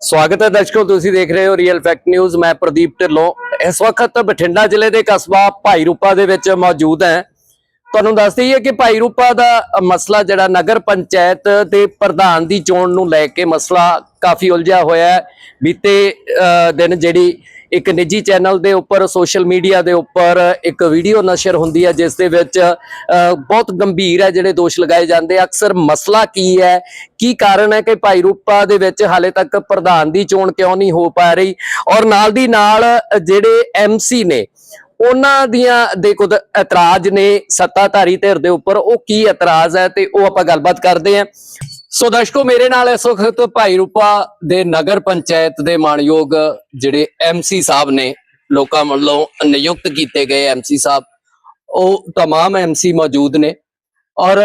ਸਵਾਗਤ ਹੈ ਦਰਸ਼ਕੋ, ਤੁਸੀਂ ਦੇਖ ਰਹੇ ਹੋ ਰੀਅਲ ਫੈਕਟ ਨਿਊਜ਼ ਮੈਂ ਪ੍ਰਦੀਪ ਢਿੱਲੋਂ। ਇਸ ਵਕਤ ਬਠਿੰਡਾ ਜ਼ਿਲ੍ਹੇ ਦੇ ਕਸਬਾ ਭਾਈ ਰੂਪਾ ਦੇ ਵਿੱਚ ਮੌਜੂਦ ਹਾਂ। ਤੁਹਾਨੂੰ ਦੱਸ ਦਈਏ ਕਿ ਭਾਈ ਰੂਪਾ ਦਾ ਮਸਲਾ ਜਿਹੜਾ ਨਗਰ ਪੰਚਾਇਤ ਦੇ ਪ੍ਰਧਾਨ ਦੀ ਚੋਣ ਨੂੰ ਲੈ ਕੇ ਮਸਲਾ ਕਾਫੀ ਉਲਝਿਆ ਹੋਇਆ ਹੈ। ਬੀਤੇ ਦਿਨ ਜਿਹੜੀ ਇੱਕ ਨਿੱਜੀ ਚੈਨਲ ਦੇ ਉੱਪਰ, ਸੋਸ਼ਲ ਮੀਡੀਆ ਦੇ ਉੱਪਰ ਇੱਕ ਵੀਡੀਓ ਨਸ਼ਰ ਹੁੰਦੀ ਹੈ, ਜਿਸ ਦੇ ਵਿੱਚ ਬਹੁਤ ਗੰਭੀਰ ਹੈ ਜਿਹੜੇ ਦੋਸ਼ ਲਗਾਏ ਜਾਂਦੇ ਆ। ਅਕਸਰ ਮਸਲਾ ਕੀ ਹੈ? ਕੀ ਕਾਰਨ ਹੈ ਕਿ ਭਾਈ ਰੂਪਾ ਦੇ ਵਿੱਚ ਹਾਲੇ ਤੱਕ ਪ੍ਰਧਾਨ ਦੀ ਚੋਣ ਕਿਉਂ ਨਹੀਂ ਹੋ ਪਾ ਰਹੀ? ਔਰ ਨਾਲ ਦੀ ਨਾਲ, ਜਿਹੜੇ ਐਮਸੀ ਨੇ, ਉਹਨਾਂ ਦੀਆਂ ਦੇ ਕੁਝ ਇਤਰਾਜ਼ ਨੇ ਸੱਤਾਧਾਰੀ ਧਿਰ ਦੇ ਉੱਪਰ। ਉਹ ਕੀ ਇਤਰਾਜ਼ ਹੈ ਤੇ ਉਹ ਆਪਾਂ ਗੱਲਬਾਤ ਕਰਦੇ ਹਾਂ। ਸੋ ਦਰਸ਼ਕੋ ਮੇਰੇ ਨਾਲ ਇਸ ਵਕਤ ਭਾਈ ਰੂਪਾ ਦੇ ਨਗਰ ਪੰਚਾਇਤ ਦੇ ਮਾਨਯੋਗ ਜਿਹੜੇ ਐਮਸੀ ਸਾਹਿਬ ਨੇ ਲੋਕਾਂ ਵੱਲੋਂ ਨਿਯੁਕਤ ਕੀਤੇ ਗਏ ਐਮਸੀ ਸਾਹਿਬ ਉਹ तमाम ਐਮਸੀ ਮੌਜੂਦ ਨੇ ਔਰ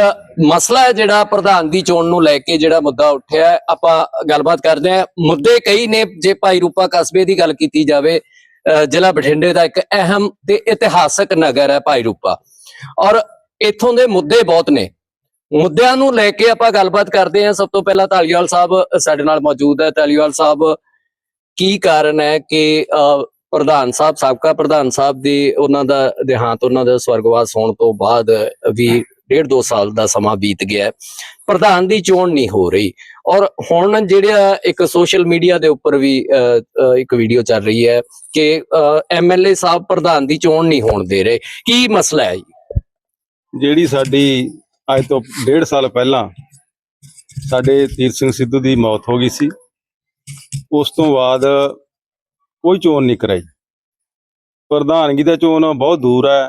ਮਸਲਾ ਹੈ ਜਿਹੜਾ ਪ੍ਰਧਾਨ ਦੀ ਚੋਣ ਨੂੰ ਲੈ ਕੇ ਜਿਹੜਾ ਮੁੱਦਾ ਉੱਠਿਆ ਹੈ, ਆਪਾਂ ਗੱਲਬਾਤ ਕਰਦੇ ਹਾਂ ਮੁੱਦੇ ਕਈ ਨੇ ਜੇ ਭਾਈ ਰੂਪਾ ਕਸਬੇ ਦੀ ਗੱਲ ਕੀਤੀ ਜਾਵੇ ਅਹ ਜ਼ਿਲ੍ਹਾ ਬਠਿੰਡੇ ਦਾ ਇੱਕ ਅਹਿਮ ਤੇ ਇਤਿਹਾਸਕ ਨਗਰ ਹੈ ਭਾਈ ਰੂਪਾ ਔਰ ਇੱਥੋਂ ਦੇ ਮੁੱਦੇ ਬਹੁਤ ਨੇ ਮੁੱਦਿਆਂ ਨੂੰ ਲੈ ਕੇ ਆਪਾਂ ਗੱਲਬਾਤ ਕਰਦੇ ਹਾਂ। ਸਭ ਤੋਂ ਪਹਿਲਾਂ ਧਾਲੀਵਾਲ ਸਾਹਿਬ ਸਾਡੇ ਨਾਲ ਮੌਜੂਦ ਹੈ। ਧਾਲੀਵਾਲ ਸਾਹਿਬ ਕੀ ਕਾਰਨ ਹੈ ਕਿ ਪ੍ਰਧਾਨ ਸਾਹਿਬ ਸਾਬਕਾ ਪ੍ਰਧਾਨ ਸਾਹਿਬ ਦੀ ਉਹਨਾਂ ਦਾ ਦੇਹਾਂਤ ਉਹਨਾਂ ਦਾ ਸਵਰਗਵਾਸ ਹੋਣ ਤੋਂ ਬਾਅਦ ਵੀ ਡੇਢ ਦੋ ਸਾਲ ਦਾ ਸਮਾਂ ਬੀਤ ਗਿਆ। ਪ੍ਰਧਾਨ ਦੀ ਚੋਣ ਨਹੀਂ ਹੋ ਰਹੀ। ਔਰ ਹੁਣ ਜਿਹੜਾ ਇੱਕ ਸੋਸ਼ਲ ਮੀਡੀਆ ਦੇ ਉੱਪਰ ਵੀ ਅਹ, ਇੱਕ ਵੀਡੀਓ ਚੱਲ ਰਹੀ ਹੈ ਕਿ ਐਮਐਲਏ ਸਾਹਿਬ ਪ੍ਰਧਾਨ ਦੀ ਚੋਣ ਨਹੀਂ ਹੋਣ ਦੇ ਰਹੇ। ਕੀ ਮਸਲਾ ਹੈ ਜੀ? ਜਿਹੜੀ ਸਾਡੀ ਅੱਜ ਤੋਂ ਡੇਢ ਸਾਲ ਪਹਿਲਾਂ ਸਾਡੇ ਤੀਰਥ ਸਿੰਘ ਸਿੱਧੂ ਦੀ ਮੌਤ ਹੋ ਗਈ ਸੀ ਉਸ ਤੋਂ ਬਾਅਦ ਕੋਈ ਚੋਣ ਨਹੀਂ ਕਰਾਈ ਪ੍ਰਧਾਨਗੀ ਦਾ ਚੋਣ ਬਹੁਤ ਦੂਰ ਹੈ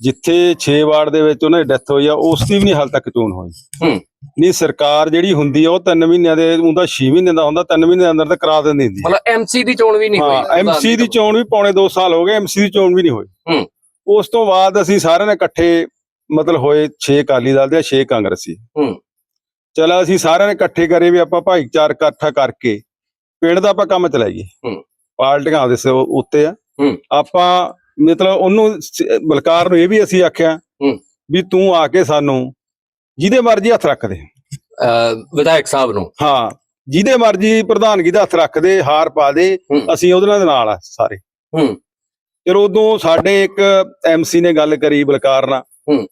ਜਿੱਥੇ 6 ਵਾਰਡ ਦੇ ਵਿੱਚ ਉਹਨਾਂ ਦੀ ਡੈਥ ਹੋਈ ਆ ਉਸ ਦੀ ਵੀ ਨਹੀਂ ਹਾਲ ਤੱਕ ਚੋਣ ਹੋਈ। ਨਹੀਂ ਸਰਕਾਰ ਜਿਹੜੀ ਹੁੰਦੀ ਆ ਉਹ 3 ਮਹੀਨਿਆਂ ਦੇ ਉਹਦਾ 6 ਮਹੀਨਿਆਂ ਦਾ ਹੁੰਦਾ 3 ਮਹੀਨਿਆਂ ਦੇ ਅੰਦਰ ਤਾਂ ਕਰਾ ਦਿੰਦੀ ਹੁੰਦੀ। ਮਤਲਬ ਐਮਸੀ ਦੀ ਚੋਣ ਵੀ ਨਹੀਂ ਹੋਈ ਹਾਂ ਐਮਸੀ ਦੀ ਚੋਣ ਵੀ ਪੌਣੇ 2 ਸਾਲ ਹੋ ਗਏ ਐਮਸੀ ਦੀ ਚੋਣ ਵੀ ਨਹੀਂ ਹੋਈ। ਉਸ ਤੋਂ ਬਾਅਦ ਅਸੀਂ ਸਾਰਿਆਂ ਨੇ ਇਕੱਠੇ ਮਤਲਬ ਹੋਏ 6 ਅਕਾਲੀ ਦਲ ਦੇ 6 ਕਾਂਗਰਸੀ ਹੂੰ। ਚਲੋ ਅਸੀਂ ਸਾਰਿਆਂ ਨੇ ਇਕੱਠੇ ਕਰੇ ਵੀ ਆਪਾਂ ਭਾਈਚਾਰ ਇਕੱਠਾ ਕਰਕੇ ਪਿੰਡ ਦਾ ਆਪਾਂ ਕੰਮ ਚਲਾਈਏ ਹੂੰ। ਪਾਰਟੀਆਂ ਦੇ ਸ- ਉੱਤੇ ਆ ਹੂੰ। ਆਪਾਂ ਮਤਲਬ ਉਹਨੂੰ ਬਲਕਾਰ ਨੂੰ ਇਹ ਵੀ ਅਸੀਂ ਆਖਿਆ ਹੂੰ। ਵੀ ਤੂੰ ਆ ਕੇ ਸਾਨੂੰ ਜਿਹਦੇ ਮਰਜ਼ੀ ਹੱਥ ਰੱਖ ਦੇ ਵਿਧਾਇਕ ਸਾਹਿਬ ਨੂੰ ਹਾਂ ਜਿਹਦੇ ਮਰਜ਼ੀ ਪ੍ਰਧਾਨਗੀ ਦਾ ਹੱਥ ਰੱਖ ਦੇ ਹਾਰ ਪਾ ਦੇ। ਅਸੀਂ ਉਹਦੇ ਨਾਲ ਦੇ ਨਾਲ ਆ ਸਾਰੇ ਹੂੰ। ਫਿਰ ਉਦੋਂ ਸਾਡੇ ਇੱਕ ਐਮਸੀ ਨੇ ਗੱਲ ਕਰੀ ਬਲਕਾਰ ਨਾਲ ਹੂੰ।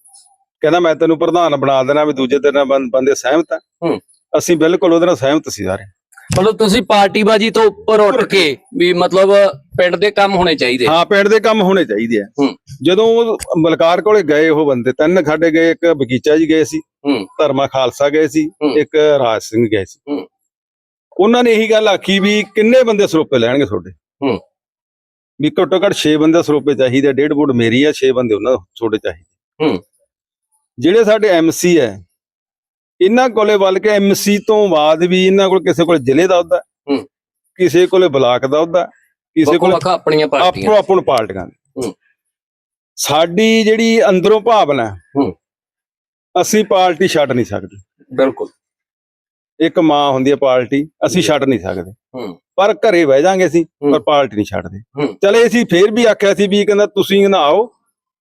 ਕਹਿੰਦਾ ਮੈਂ ਤੈਨੂੰ ਪ੍ਰਧਾਨ ਬਣਾ ਦੇਣਾ ਵੀ ਦੂਜੇ ਦਿਨ ਬੰ- ਬੰਦੇ ਸਹਿਮਤ ਆ ਹੂੰ। ਅਸੀਂ ਬਿਲਕੁਲ ਉਹਦੇ ਨਾਲ ਸਹਿਮਤ ਸੀ ਸਾਰੇ ਮਤਲਬ ਤੁਸੀਂ ਪਾਰਟੀਬਾਜੀ ਤੋਂ ਉੱਪਰ ਉੱਠ ਕੇ ਵੀ ਮਤਲਬ ਪਿੰਡ ਦੇ ਕੰਮ ਹੋਣੇ ਚਾਹੀਦੇ ਹਾਂ ਪਿੰਡ ਦੇ ਕੰਮ ਹੋਣੇ ਚਾਹੀਦੇ ਆ ਹੂੰ। ਜਦੋਂ ਉਹ ਬਲਕਾਰ ਕੋਲੇ ਗਏ ਉਹ ਬੰਦੇ ਤਿੰਨ ਸਾਡੇ ਗਏ ਇੱਕ ਬਗੀਚਾ ਜੀ ਗਏ ਸੀ ਹੂੰ। ਧਰਮਾ ਖਾਲਸਾ ਗਏ ਸੀ ਹੂੰ। ਇੱਕ ਰਾਜ ਸਿੰਘ ਗਏ ਸੀ ਹੂੰ। ਉਹਨਾਂ ਨੇ ਇਹੀ ਗੱਲ ਆਖੀ ਵੀ ਕਿੰਨੇ ਬੰਦੇ ਸਰੋਪੇ ਲੈਣਗੇ ਤੁਹਾਡੇ ਹੂੰ। ਵੀ ਘੱਟੋ ਘੱਟ 6 ਬੰਦੇ ਸਰੋਪੇ ਚਾਹੀਦੇ ਆ, ਡੇਢ ਫੁੱਟ ਮੇਰੀ ਆ 6 ਬੰਦੇ ਉਹਨਾਂ ਛੋਟੇ ਚਾਹੀਦੇ ਹੂੰ। ਜਿਹੜੇ ਸਾਡੇ ਐਮਸੀ ਹੈ ਇਹਨਾਂ ਕੋਲੇ ਵੱਲ ਕੇ ਐਮਸੀ ਤੋਂ ਬਾਅਦ ਵੀ ਇਹਨਾਂ ਕੋਲ ਕਿਸੇ ਕੋਲ ਜ਼ਿਲ੍ਹੇ ਦਾ ਅਹੁਦਾ ਹੂੰ। ਕਿਸੇ ਕੋਲੇ ਬਲਾਕ ਦਾ ਅਹੁਦਾ ਕਿਸੇ ਕੋਲੇ ਆਪਣੀਆਂ ਪਾਰਟੀਆਂ ਆਪੋ ਆਪਣ ਪਾਰਟੀਆਂ ਦੀ। ਸਾਡੀ ਜਿਹੜੀ ਅੰਦਰੋਂ ਭਾਵਨਾ। ਅਸੀਂ ਪਾਰਟੀ ਛੱਡ ਨਹੀਂ ਸਕਦੇ ਬਿਲਕੁਲ ਇੱਕ ਮਾਂ ਹੁੰਦੀ ਹੈ ਪਾਰਟੀ ਅਸੀਂ ਛੱਡ ਨਹੀਂ ਸਕਦੇ। ਪਰ ਘਰੇ ਬਹਿ ਜਾਾਂਗੇ ਅਸੀਂ। ਪਰ ਪਾਰਟੀ ਨਹੀਂ ਛੱਡਦੇ। ਚਲੇ ਅਸੀਂ ਫੇਰ ਵੀ ਆਖਿਆ ਸੀ ਵੀ ਕਹਿੰਦਾ ਤੁਸੀਂ ਨਾ ਆਓ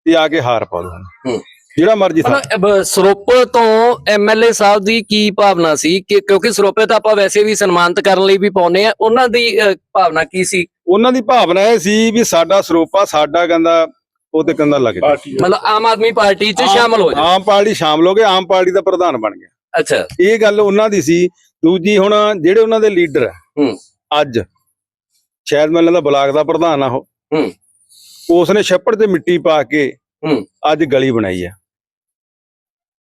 ਤੇ ਆ ਕੇ ਹਾਰ ਪਾ ਹੂੰ। ਜਿਹੜਾ ਮਰਜ਼ੀ ਅਬ ਸਰੋਪੇ ਤੋਂ ਐਮਐਲਏ ਸਾਹਿਬ ਦੀ ਕੀ ਭਾਵਨਾ ਸੀ ਕਿ ਕਿਉਂਕਿ ਸਰੋਪੇ ਤਾਂ ਆਪਾਂ ਵੈਸੇ ਵੀ ਸਨਮਾਨਿਤ ਕਰਨ ਲਈ ਵੀ ਪਾਉਨੇ ਆ ਉਹਨਾਂ ਦੀ ਭਾਵਨਾ ਕੀ ਸੀ? ਉਹਨਾਂ ਦੀ ਭਾਵਨਾ ਇਹ ਸੀ ਵੀ ਸਾਡਾ ਸਰੋਪਾ ਸਾਡਾ ਕਹਿੰਦਾ ਉਹ ਤੇ ਕਹਿੰਦਾ ਲੱਗ ਮਤਲਬ ਆਮ ਆਦਮੀ ਪਾਰਟੀ 'ਚ ਸ਼ਾਮਲ ਹੋ ਜਾ ਆਮ ਪਾਰਟੀ ਸ਼ਾਮਲ ਹੋ ਗਏ ਆਮ ਪਾਰਟੀ ਦਾ ਪ੍ਰਧਾਨ ਬਣ ਗਿਆ। ਅੱਛਾ। ਇਹ ਗੱਲ ਉਹਨਾਂ ਦੀ ਸੀ। ਦੂਜੀ ਹੁਣ ਜਿਹੜੇ ਉਹਨਾਂ ਦੇ ਲੀਡਰ ਹੈ। ਅੱਜ ਸ਼ਾਇਦ ਮੈਨੂੰ ਦਾ ਬਲਾਕ ਦਾ ਪ੍ਰਧਾਨ ਆ ਉਹ। ਹੂੰ। ਉਸ ਨੇ ਛੱਪੜ ਤੇ ਮਿੱਟੀ ਪਾ ਕੇ ਹੂੰ। ਅੱਜ ਗਲੀ ਬਣਾਈ ਆ।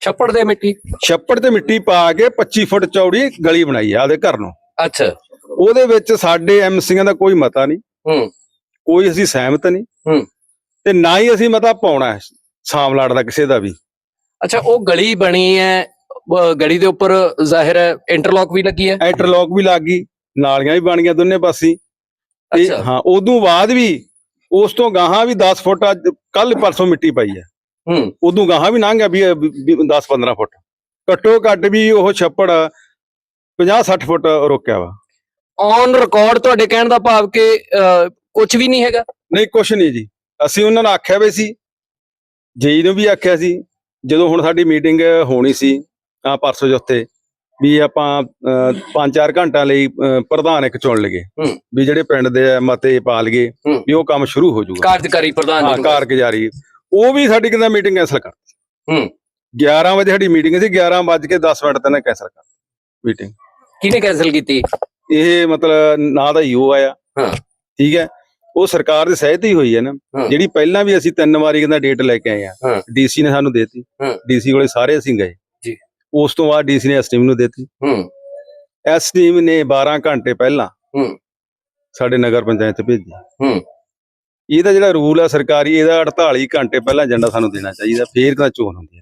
ਛੱਪੜ ਦੇ ਮਿੱਟੀ? ਛੱਪੜ ਤੇ ਮਿੱਟੀ ਪਾ ਕੇ 25 ਫੁੱਟ ਚੌੜੀ ਗਲੀ ਬਣਾਈ ਆ ਉਹਦੇ ਘਰ ਨੂੰ। ਅੱਛਾ। ਉਹਦੇ ਵਿੱਚ ਸਾਡੇ ਐਮਸੀਆਂ ਦਾ ਕੋਈ ਮਤਾ ਨਹੀਂ। ਹੂੰ। ਕੋਈ ਅਸੀਂ ਸਹਿਮਤ ਨਹੀਂ। ਹੂੰ। ਤੇ ਨਾ ਹੀ ਅਸੀਂ ਮਤਾ ਪਾਉਣਾ ਹੈ ਸਾਮਲਾੜ ਦਾ ਕਿਸੇ ਦਾ ਵੀ। ਅੱਛਾ ਉਹ ਗਲੀ ਬਣੀ ਹੈ ਗਲੀ ਦੇ ਉੱਪਰ ਜ਼ਾਹਿਰ ਹੈ ਇੰਟਰਲੌਕ ਵੀ ਲੱਗੀ ਹੈ? ਇੰਟਰਲੌਕ ਵੀ ਲੱਗ ਗਈ ਨਾਲੀਆਂ ਵੀ ਬਣ ਗਈਆਂ ਦੋਨੇ ਪਾਸੇ। ਤੇ ਅੱਛਾ। ਹਾਂ ਉਦੋਂ ਬਾਅਦ ਵੀ ਉਸ ਤੋਂ ਗਾਹਾਂ ਵੀ 10 ਫੁੱਟ ਅੱਜ ਕੱਲ ਪਰਸੋਂ ਮਿੱਟੀ ਪਾਈ ਹੈ। ਹੂੰ। ਉਦੋਂ ਗਾਹਾਂ ਵੀ ਲੰਘ ਗਿਆ ਵੀ 10 15 ਫੁੱਟ। ਘੱਟੋ ਘੱਟ ਵੀ ਉਹ ਛੱਪੜ 50 60 ਫੁੱਟ ਰੋਕਿਆ ਵਾ। ਔਨ ਰਿਕਾਰਡ ਤੁਹਾਡੇ ਕਹਿਣ ਦਾ ਭਾਵ ਕਿ ਕੁਝ ਵੀ ਨਹੀਂ ਹੈਗਾ? ਨਹੀਂ ਕੁਛ ਨਹੀਂ ਜੀ। ਅਸੀਂ ਉਹਨਾਂ ਨੂੰ ਆਖਿਆ ਵੀ ਸੀ। ਜੇਈ ਨੂੰ ਵੀ ਆਖਿਆ ਸੀ। ਜਦੋਂ ਹੁਣ ਸਾਡੀ ਮੀਟਿੰਗ ਹੋਣੀ ਸੀ ਆ ਪਰਸੋਂ ਜੁੱਤੇ ਵੀ ਆਪਾਂ 5-4 ਘੰਟਿਆਂ ਲਈ ਪ੍ਰਧਾਨ ਇੱਕ ਚੁਣ ਹੂੰ। ਵੀ ਜਿਹੜੇ ਪਿੰਡ ਦੇ ਮਤੇ ਪਾ ਹੂੰ। ਵੀ ਉਹ ਕੰਮ ਸ਼ੁਰੂ ਹੋ ਜਾਊਗਾ। ਕਾਰਜਕਾਰੀ ਪ੍ਰਧਾਨ ਜੀ। ਕਾਰਗੁਜ਼ਾਰੀ। ਉਹ ਵੀ ਸਾਡੀ ਕਹਿੰਦਾ ਮੀਟਿੰਗ ਕੈਂਸਲ ਕਰ ਹੂੰ। 11 ਵਜੇ ਸਾਡੀ ਮੀਟਿੰਗ ਸੀ 11 ਵੱਜ ਕੇ 10 ਮਿੰਟ ਤੇ ਨਾ ਕੈਂਸਲ ਕਰ ਮੀਟਿੰਗ ਕਿਹਨੇ ਕੈਨਸਲ ਕੀਤੀ? ਇਹ ਮਤਲਬ ਨਾ ਦਾ ਯੂ ਆਇਆ। ਹਾਂ। ਠੀਕ ਹੈ? ਉਹ ਸਰਕਾਰ ਦੀ ਸਹਿਤ ਹੀ ਹੋਈ ਹੈ ਨਾ। ਜਿਹੜੀ ਪਹਿਲਾਂ ਵੀ ਅਸੀਂ ਤਿੰਨ ਵਾਰੀ ਕਹਿੰਦਾ ਡੇਟ ਲੈ ਕੇ ਆਏ ਆ। ਡੀਸੀ ਨੇ ਸਾਨੂੰ ਦੇਤੀ। ਡੀਸੀ ਕੋਲੇ ਸਾਰੇ ਅਸੀਂ ਗਏ। ਜੀ। ਉਸ ਤੋਂ ਬਾਅਦ ਡੀਸੀ ਨੇ ਐਸਟੀਮ ਨੂੰ ਦੇਤੀ। ਹੂੰ। ਐਸਟੀਮ ਨੇ 12 ਘੰਟੇ ਪਹਿਲਾਂ ਹੂੰ। ਸਾਡੇ ਨਗਰ ਪੰਚਾਇਤ ਭੇਜੀ। ਹੂੰ। ਇਹਦਾ ਜਿਹੜਾ ਰੂਲ ਆ ਸਰਕਾਰੀ ਇਹਦਾ 48 ਘੰਟੇ ਪਹਿਲਾਂ ਏਜੰਡਾ ਸਾਨੂੰ ਦੇਣਾ ਚਾਹੀਦਾ ਫੇਰ ਤਾਂ ਚੋਣ ਹੁੰਦੀ ਹੈ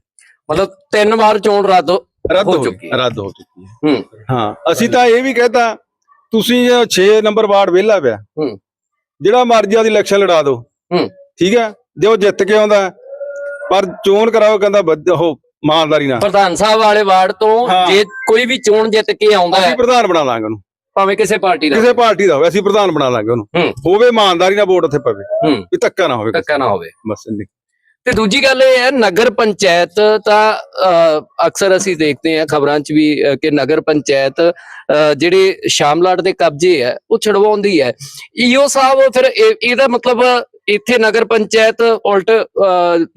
ਮਤਲਬ ਤਿੰਨ ਵਾਰ ਚੋਣ ਰੱਦ ਹੋ- ਰੱਦ ਹੋ ਹੋ ਚੁੱਕੀ ਚੁੱਕੀ ਰੱਦ ਹੋ ਚੁੱਕੀ ਹੈ ਹੂੰ। ਹਾਂ ਅਸੀਂ ਤਾਂ ਇਹ ਵੀ ਕਹਿਤਾ ਤੁਸੀਂ 6 ਨੰਬਰ ਵਾਰਡ ਵਿਹਲਾ ਪਿਆ ਹੂੰ। ਜਿਹੜਾ ਮਰਜ਼ੀ ਉਹਦੀ ਇਲੈਕਸ਼ਨ ਲੜਾ ਦਿਓ ਹੂੰ। ਠੀਕ ਹੈ ਜੇ ਉਹ ਜਿੱਤ ਕੇ ਆਉਂਦਾ ਹੈ, ਪਰ ਚੋਣ ਕਰਾਓ ਕਹਿੰਦਾ ਉਹ ਇਮਾਨਦਾਰੀ ਨਾਲ। ਪ੍ਰਧਾਨ ਸਾਹਿਬ ਵਾਲੇ ਵਾਰਡ ਤੋਂ ਹਾਂ। ਜੇ ਕੋਈ ਵੀ ਚੋਣ ਜਿੱਤ ਕੇ ਆਉਂਦਾ ਹੈ। ਅਸੀਂ ਪ੍ਰਧਾਨ ਬਣਾ ਦਾਂਗੇ ਉਹਨੂੰ। ਭਾਵੇਂ ਕਿਸੇ ਪਾਰਟੀ ਦਾ ਕਿਸੇ ਪਾਰਟੀ ਦਾ ਹੋਵੇ ਅਸੀਂ ਪ੍ਰਧਾਨ ਬਣਾ ਦਾਂਗੇ ਉਹਨੂੰ। ਹੋਵੇ ਇਮਾਨਦਾਰੀ ਨਾਲ ਵੋਟ ਉੱਥੇ ਪਵੇ। ਵੀ ਧੱਕਾ ਨਾ ਹੋਵੇ ਧੱਕਾ ਨਾ ਹੋਵੇ। ਬਸ ਇੰਨੀ। ਤੇ ਦੂਜੀ ਗੱਲ ਇਹ ਹੈ ਨਗਰ ਪੰਚਾਇਤ ਤਾਂ ਅਕਸਰ ਅਸੀਂ ਦੇਖਦੇ ਹਾਂ ਖਬਰਾਂ 'ਚ ਵੀ ਕਿ ਨਗਰ ਪੰਚਾਇਤ ਜਿਹੜੇ ਸ਼ਾਮਲਾਟ ਦੇ ਕਬਜ਼ੇ ਹੈ ਉਹ ਛਡਵਾਉਂਦੀ ਹੈ। ਈਓ ਸਾਹਿਬ ਫਿਰ ਇਹ- ਇਹਦਾ ਮਤਲਬ ਇੱਥੇ ਨਗਰ ਪੰਚਾਇਤ ਉਲਟ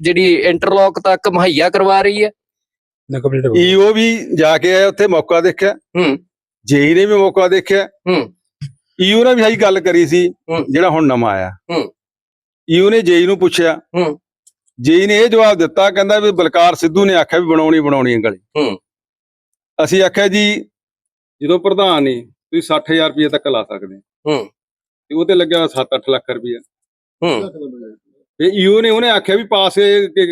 ਜਿਹੜੀ ਇੰਟਰਲੌਕ ਤੱਕ ਮੁਹੱਈਆ ਕਰਵਾ ਰਹੀ ਹੈ? ਈਓ ਵੀ ਜਾ ਕੇ ਆਇਆ ਉੱਥੇ ਮੌਕਾ ਦੇਖਿਆ। ਹੂੰ। ਜੇਈ ਨੇ ਵੀ ਮੌਕਾ ਦੇਖਿਆ ਹੂੰ। ਈਓ ਨੇ ਵੀ ਆਹੀ ਗੱਲ ਕਰੀ ਸੀ। ਜਿਹੜਾ ਹੁਣ ਨਵਾਂ ਆਇਆ। ਹੂੰ। ਈਓ ਨੇ ਜੇਈ ਨੂੰ ਪੁੱਛਿਆ ਹੂੰ। ਜੇਈ ਨੇ ਇਹ ਜਵਾਬ ਦਿੱਤਾ ਕਹਿੰਦਾ ਵੀ ਬਲਕਾਰ ਸਿੱਧੂ ਨੇ ਆਖਿਆ ਵੀ ਬਣਾਉਣੀ ਬਣਾਉਣੀ ਹੈ ਗਲੀ ਹੂੰ। ਅਸੀਂ ਆਖਿਆ ਜੀ ਜਦੋਂ ਪ੍ਰਧਾਨ ਨੇ ਤੁਸੀਂ 60000 ਰੁਪਏ ਤੱਕ ਲਾ ਸਕਦੇ ਹੋ। ਤੇ ਉਹ ਤੇ ਲੱਗਿਆ 7-8 ਲੱਖ ਰੁਪਏ ਹੂੰ। ਤੇ ਈਓ ਨੇ ਉਹਨੇ ਆਖਿਆ ਵੀ ਪਾਸ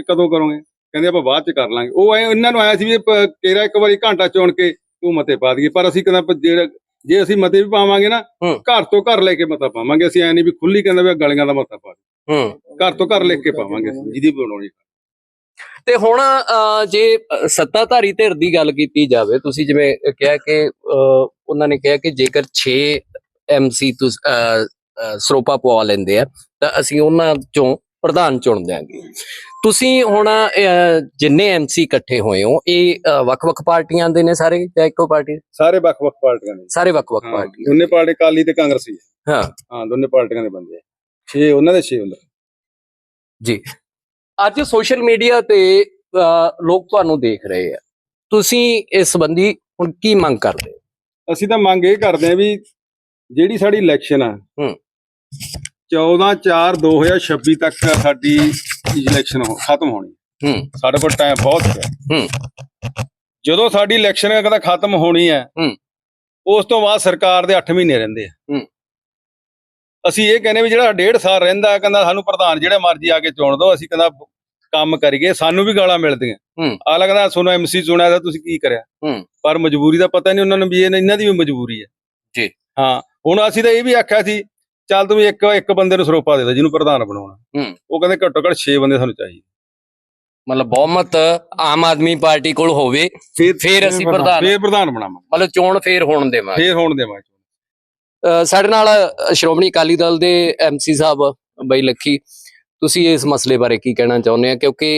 ਕਦੋਂ ਕਰੋਗੇ? ਕਹਿੰਦੇ ਆਪਾਂ ਬਾਅਦ ਚ ਕਰ ਲਾਂਗੇ। ਉਹ ਇਹਨਾਂ ਨੂੰ ਆਇਆ ਸੀ ਵੀ ਤੇਰਾ ਇੱਕ ਵਾਰੀ ਘੰਟਾ ਚੁਣ ਕੇ ਤੂੰ ਮਤੇ ਪਾ ਦਈਏ। ਪਰ ਅਸੀਂ ਕਹਿੰਦਾ ਜਿਹੜਾ ਜੇ ਅਸੀਂ ਮਤੇ ਵੀ ਪਾਵਾਂਗੇ ਨਾ। ਘਰ ਤੋਂ ਘਰ ਲੈ ਕੇ ਮਤਾ ਪਾਵਾਂਗੇ। ਅਸੀਂ ਐ ਨਹੀਂ ਵੀ ਖੁੱਲੀ ਕਹਿੰਦਾ ਵੀ ਗਲੀਆਂ ਦਾ ਮਤਾ ਪਾ। ਹੂੰ। ਘਰ ਤੋਂ ਘਰ ਲਿਖ ਕੇ ਪਾਵਾਂਗੇ ਜਿਹਦੀ ਬਣਾਉਣੀ। ਤੇ ਹੁਣ ਜੇ ਸੱਤਾਧਾਰੀ ਧਿਰ ਦੀ ਗੱਲ ਕੀਤੀ ਜਾਵੇ ਤੁਸੀਂ ਜਿਵੇਂ ਕਿਹਾ ਕਿ ਉਹਨਾਂ ਨੇ ਕਿਹਾ ਕਿ ਜੇਕਰ 6 ਐਮਸੀ ਤੁਸੀਂ ਸਰੋਪਾ ਪਵਾ ਲੈਂਦੇ ਆ ਤਾਂ ਅਸੀਂ ਉਹਨਾਂ ਚੋਂ ਪ੍ਰਧਾਨ ਚੁਣ ਦਿਆਂਗੇ। ਤੁਸੀਂ ਹੁਣ ਜਿੰਨੇ ਐਮਸੀ ਇਕੱਠੇ ਹੋਏ ਹੋ ਇਹ ਵੱਖ-ਵੱਖ ਪਾਰਟੀਆਂ ਦੇ ਨੇ ਸਾਰੇ? ਜਾਂ ਇੱਕੋ ਪਾਰਟੀ? ਸਾਰੇ ਵੱਖ-ਵੱਖ ਪਾਰਟੀਆਂ ਦੇ। ਸਾਰੇ ਵੱਖ-ਵੱਖ ਪਾਰਟੀ ਦੋਨੇ ਪਾਰਟੀ ਕਾਲੀ ਤੇ ਕਾਂਗਰਸੀ ਹਾਂ। ਹਾਂ। ਦੋਨੇ ਪਾਰਟੀਆਂ ਦੇ ਬੰਦੇ 6 ਉਹਨਾਂ ਦੇ 6 ਹੁੰਦਾ। ਜੀ। ਅੱਜ ਸੋਸ਼ਲ ਮੀਡੀਆ ਤੇ ਲੋਕ ਤੁਹਾਨੂੰ ਦੇਖ ਰਹੇ ਆ। ਤੁਸੀਂ ਇਸ ਸੰਬੰਧੀ ਹੁਣ ਕੀ ਮੰਗ ਕਰਦੇ? ਹੋ ਅਸੀਂ ਤਾਂ ਮੰਗ ਇਹ ਕਰਦੇ ਆ ਵੀ ਜਿਹੜੀ ਸਾਡੀ ਇਲੈਕਸ਼ਨ ਆ ਹੂੰ। 14 4 2026 ਤੱਕ ਸਾਡੀ ਇਲੈਕਸ਼ਨ ਹੋ- ਖਤਮ ਹੋਣੀ। ਹੂੰ। ਸਾਡੇ ਕੋਲ ਟਾਈਮ ਬਹੁਤ ਹੈ। ਹੂੰ। ਜਦੋਂ ਸਾਡੀ ਇਲੈਕਸ਼ਨ ਕਹਿੰਦਾ ਖਤਮ ਹੋਣੀ ਹੈ ਹੂੰ। ਉਸ ਤੋਂ ਬਾਅਦ ਸਰਕਾਰ ਦੇ 8 ਮਹੀਨੇ ਰਹਿੰਦੇ ਆ। ਹੂੰ। ਅਸੀਂ ਇਹ ਕਹਿੰਦੇ ਵੀ ਜਿਹੜਾ ਡੇਢ ਸਾਲ ਰਹਿੰਦਾ ਕਹਿੰਦਾ ਸਾਨੂੰ ਪ੍ਰਧਾਨ ਜਿਹੜੇ ਮਰਜ਼ੀ ਆ ਕੇ ਚੁਣ ਦਿਓ ਅਸੀਂ ਕਹਿੰਦਾ ਕੰਮ ਕਰੀਏ ਸਾਨੂੰ ਵੀ ਗਾਲਾਂ ਮਿਲਦੀਆਂ। ਹੂੰ। ਆ ਲੱਗਦਾ ਸੁਣੋ ਐਮਸੀ ਚੁਣਿਆ ਤਾਂ ਤੁਸੀਂ ਕੀ ਕਰਿਆ? ਹੂੰ। ਪਰ ਮਜਬੂਰੀ ਦਾ ਪਤਾ ਨਹੀਂ ਉਹਨਾਂ ਨੂੰ ਵੀ ਇਹ ਇਹਨਾਂ ਦੀ ਵੀ ਮਜਬੂਰੀ ਹੈ। ਜੀ। ਹਾਂ ਹੁਣ ਅਸੀਂ ਤਾਂ ਇਹ ਵੀ ਆਖਿਆ ਸੀ ਚੱਲ ਤੁਸੀਂ ਇੱਕ ਇੱਕ ਬੰਦੇ ਨੂੰ ਸਰੋਪਾ ਦੇ ਦਿਓ ਜਿਹਨੂੰ ਪ੍ਰਧਾਨ ਬਣਾਉਣਾ। ਹੂੰ। ਉਹ ਕਹਿੰਦੇ ਘੱਟੋ ਘੱਟ 6 ਬੰਦੇ ਸਾਨੂੰ ਚਾਹੀਦੇ। ਮਤਲਬ ਬਹੁਮਤ ਆਮ ਆਦਮੀ ਪਾਰਟੀ ਕੋਲ ਹੋਵੇ ਫਿਰ ਅਸੀਂ ਪ੍ਰਧਾਨ। ਫੇਰ ਪ੍ਰਧਾਨ ਬਣਾਵਾਂਗੇ। ਮਤਲਬ ਚੋਣ ਫੇਰ ਹੋਣ ਦੇਵਾਂਗੇ। ਫੇਰ ਹੋਣ ਦੇਵਾਂਗੇ ਸਾਡੇ ਨਾਲ ਸ਼੍ਰੋਮਣੀ ਅਕਾਲੀ ਦਲ ਦੇ ਐਮਸੀ ਸਾਹਿਬ ਬਈ ਲੱਖੀ ਤੁਸੀਂ ਇਸ ਮਸਲੇ ਬਾਰੇ ਕੀ ਕਹਿਣਾ ਚਾਹੁੰਦੇ ਆ? ਕਿਉਂਕਿ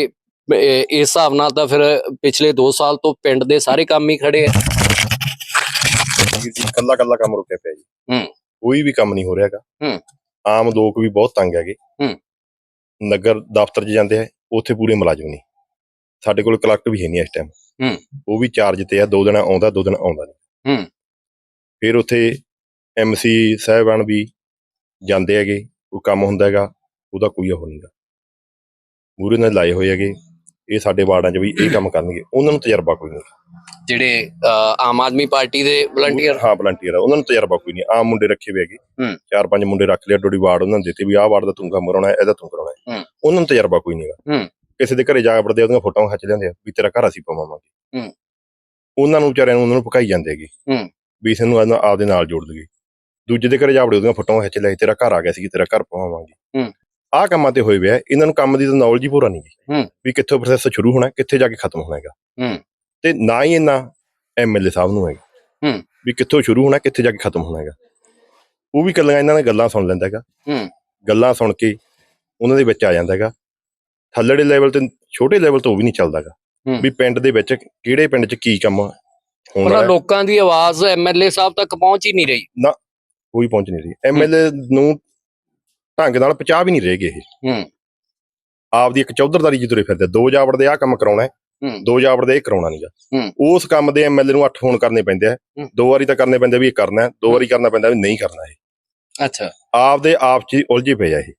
ਇਸ ਹਿਸਾਬ ਨਾਲ ਤਾਂ ਫਿਰ ਪਿਛਲੇ 2 ਸਾਲ ਤੋਂ ਪਿੰਡ ਦੇ ਸਾਰੇ ਕੰਮ ਹੀ ਖੜੇ ਆ। ਕੱਲਾ ਕੱਲਾ ਕੰਮ ਰੁਕਿਆ ਪਿਆ ਜੀ। ਹੂੰ। ਕੋਈ ਵੀ ਕੰਮ ਨਹੀਂ ਹੋ ਰਿਹਾਗਾ ਹੂੰ। ਆਮ ਲੋਕ ਵੀ ਬਹੁਤ ਤੰਗ ਹੈਗੇ। ਹੂੰ। ਨਗਰ ਦਫ਼ਤਰ 'ਚ ਜਾਂਦੇ ਆ ਉੱਥੇ ਪੂਰੇ ਮੁਲਾਜ਼ਮ ਨਹੀਂ ਸਾਡੇ ਕੋਲ ਕਲੈਕਟ ਵੀ ਹੈ ਨਹੀਂ ਇਸ ਟਾਈਮ ਹੂੰ। ਉਹ ਵੀ ਚਾਰਜ ਤੇ ਆ ਦੋ ਦਿਨ ਆਉਂਦਾ ਦੋ ਦਿਨ ਆਉਂਦਾ ਨਹੀਂ। ਹੂੰ। ਫਿਰ ਉੱਥੇ ਐਮਸੀ ਸਾਹਿਬਾਨ ਵੀ ਜਾਂਦੇ ਹੈਗੇ ਕੋਈ ਕੰਮ ਹੁੰਦਾ ਹੈਗਾ ਉਹਦਾ ਕੋਈ ਉਹ ਨਹੀਂਗਾ ਮੂਰੇ ਨਾਲ ਲਾਏ ਹੋਏ ਹੈਗੇ ਇਹ ਸਾਡੇ ਵਾਰਡਾਂ 'ਚ ਵੀ ਇਹ ਕੰਮ ਕਰਨਗੇ। ਉਹਨਾਂ ਨੂੰ ਤਜਰਬਾ ਕੋਈ ਨਹੀਂ। ਜਿਹੜੇ ਆਮ ਆਦਮੀ ਪਾਰਟੀ ਦੇ ਵਲੰਟੀਅਰ ਹਾਂ ਵਲੰਟੀਅਰ ਆ ਉਹਨਾਂ ਨੂੰ ਤਜਰਬਾ ਕੋਈ ਨਹੀਂ ਆਮ ਮੁੰਡੇ ਰੱਖੇ ਹੋਏ ਹੈਗੇ ਹੂੰ। ਚਾਰ ਪੰਜ ਮੁੰਡੇ ਰੱਖ ਲਿਆ ਡੋਡੀ ਵਾਰਡ ਉਹਨਾਂ ਨੂੰ ਦਿੱਤੇ ਵੀ ਆਹ ਵਾਰਡ ਦਾ ਤੂੰ ਕੰਮ ਕਰਾਉਣਾ ਹੈ ਇਹਦਾ ਤੂੰ ਕਰਾਉਣਾ ਹੈ ਹੂੰ। ਉਹਨਾਂ ਨੂੰ ਤਜਰਬਾ ਕੋਈ ਨਹੀਂਗਾ ਹੂੰ। ਕਿਸੇ ਦੇ ਘਰੇ ਜਾ ਵੜਦੇ ਆ, ਉਹਦੀਆਂ ਫੋਟੋਆਂ ਖਿੱਚ ਲੈਂਦੇ ਆ ਵੀ ਤੇਰਾ ਘਰ ਅਸੀਂ ਪਵਾਵਾਂਗੇ ਹੂੰ। ਉਹਨਾਂ ਨੂੰ ਵਿਚਾਰਿਆਂ ਨੂੰ ਉਹਨਾਂ ਨੂੰ ਭਕਾਈ ਜਾਂਦੇ ਹੈਗੇ ਹੂੰ। ਵੀ ਇਸ ਨੂੰ ਆਪਦੇ- ਨਾਲ ਜੋੜ ਦਈਏ ਦੂਜੇ ਦੇ ਘਰੇ ਜਾ ਵੜੇ ਉਹਦੀਆਂ ਫੋਟੋਆਂ ਖਿੱਚ ਲੈ ਤੇਰਾ ਘਰ ਆ ਗਿਆ ਸੀ ਤੇਰਾ ਘਰ ਪਵਾਵਾਂਗੇ ਹੂੰ। ਆਹ ਕੰਮਾਂ ਤੇ ਹੋਏ ਵਿਆ ਇਹਨਾਂ ਨੂੰ ਕੰਮ ਦੀ ਤਾਂ ਨੌਲੇਜ ਹੀ ਪੂਰਾ ਨਹੀਂ ਹੂੰ। ਵੀ ਕਿੱਥੋਂ ਪ੍ਰੋਸੈਸ ਸ਼ੁਰੂ ਹੋਣਾ ਕਿੱਥੇ ਜਾ ਕੇ ਖਤਮ ਹੋਣਾ ਹੈਗਾ ਹੂੰ। ਤੇ ਨਾ ਹੀ ਇਹਨਾਂ ਐਮਐਲਏ ਸਾਹਿਬ ਨੂੰ ਹੈਗਾ। ਹੂੰ। ਵੀ ਕਿੱਥੋਂ ਸ਼ੁਰੂ ਹੋਣਾ ਕਿੱਥੇ ਜਾ ਕੇ ਖਤਮ ਹੋਣਾ ਹੈਗਾ। ਉਹ ਵੀ ਕੱਲੀਆਂ ਇਹਨਾਂ ਦੀਆਂ ਗੱਲਾਂ ਸੁਣ ਲੈਂਦਾ ਹੈਗਾ। ਹੂੰ। ਗੱਲਾਂ ਸੁਣ ਕੇ ਉਹਨਾਂ ਦੇ ਵਿੱਚ ਆ ਜਾਂਦਾ ਹੈਗਾ। ਥੱਲੜੇ ਲੈਵਲ ਤੇ ਛੋਟੇ ਲੈਵਲ ਤੋਂ ਉਹ ਵੀ ਨਹੀਂ ਚੱਲਦਾਗਾ ਹੂੰ। ਵੀ ਪਿੰਡ ਦੇ ਵਿੱਚ ਕਿਹੜੇ ਪਿੰਡ 'ਚ ਕੀ ਕੰਮ ਹੋਣ। ਲੋਕਾਂ ਦੀ ਆਵਾਜ਼ ਐਮਐਲਏ ਸਾਹਿਬ ਤੱਕ ਪਹੁੰਚ ਹੀ ਨਹੀਂ ਰਹੀ। ਕੋਈ ਪਹੁੰਚ ਨਹੀਂ ਰਹੀ। ਐਮਐਲਏ ਨੂੰ ਢੰਗ ਨਾਲ ਪਹੁੰਚਾ ਵੀ ਨਹੀਂ ਰਹੇਗੇ ਇਹ। ਹੂੰ। ਆਪਦੀ ਇੱਕ ਚੌਧਰਦਾਰੀ ਜੀ ਤੁਰੇ ਫਿਰਦੇ ਦੋ ਜਾਵੜ ਦੇ ਆ ਕੰਮ ਕਰਾਉਣਾ ਦੋ ਜਾਵੜ ਦੇ ਇਹ ਕਰਾਉਣਾ ਨਹੀਂਗਾ ਹੂੰ। ਉਸ ਕੰਮ ਦੇ ਐਮਐਲਏ ਨੂੰ ਅੱਠ ਫੋਨ ਕਰਨੇ ਪੈਂਦੇ ਆ। ਹੂੰ। ਦੋ ਵਾਰੀ ਤਾਂ ਕਰਨੇ ਪੈਂਦੇ ਵੀ ਇਹ ਕਰਨਾ ਹੈ ਦੋ ਵਾਰੀ ਕਰਨਾ ਪੈਂਦਾ ਵੀ ਨਹੀਂ ਕਰਨਾ ਇਹ। ਅੱਛਾ। ਆਪਦੇ ਆਪ ਚ ਹੀ ਉਲਝੇ ਪਏ ਆ ਇਹ।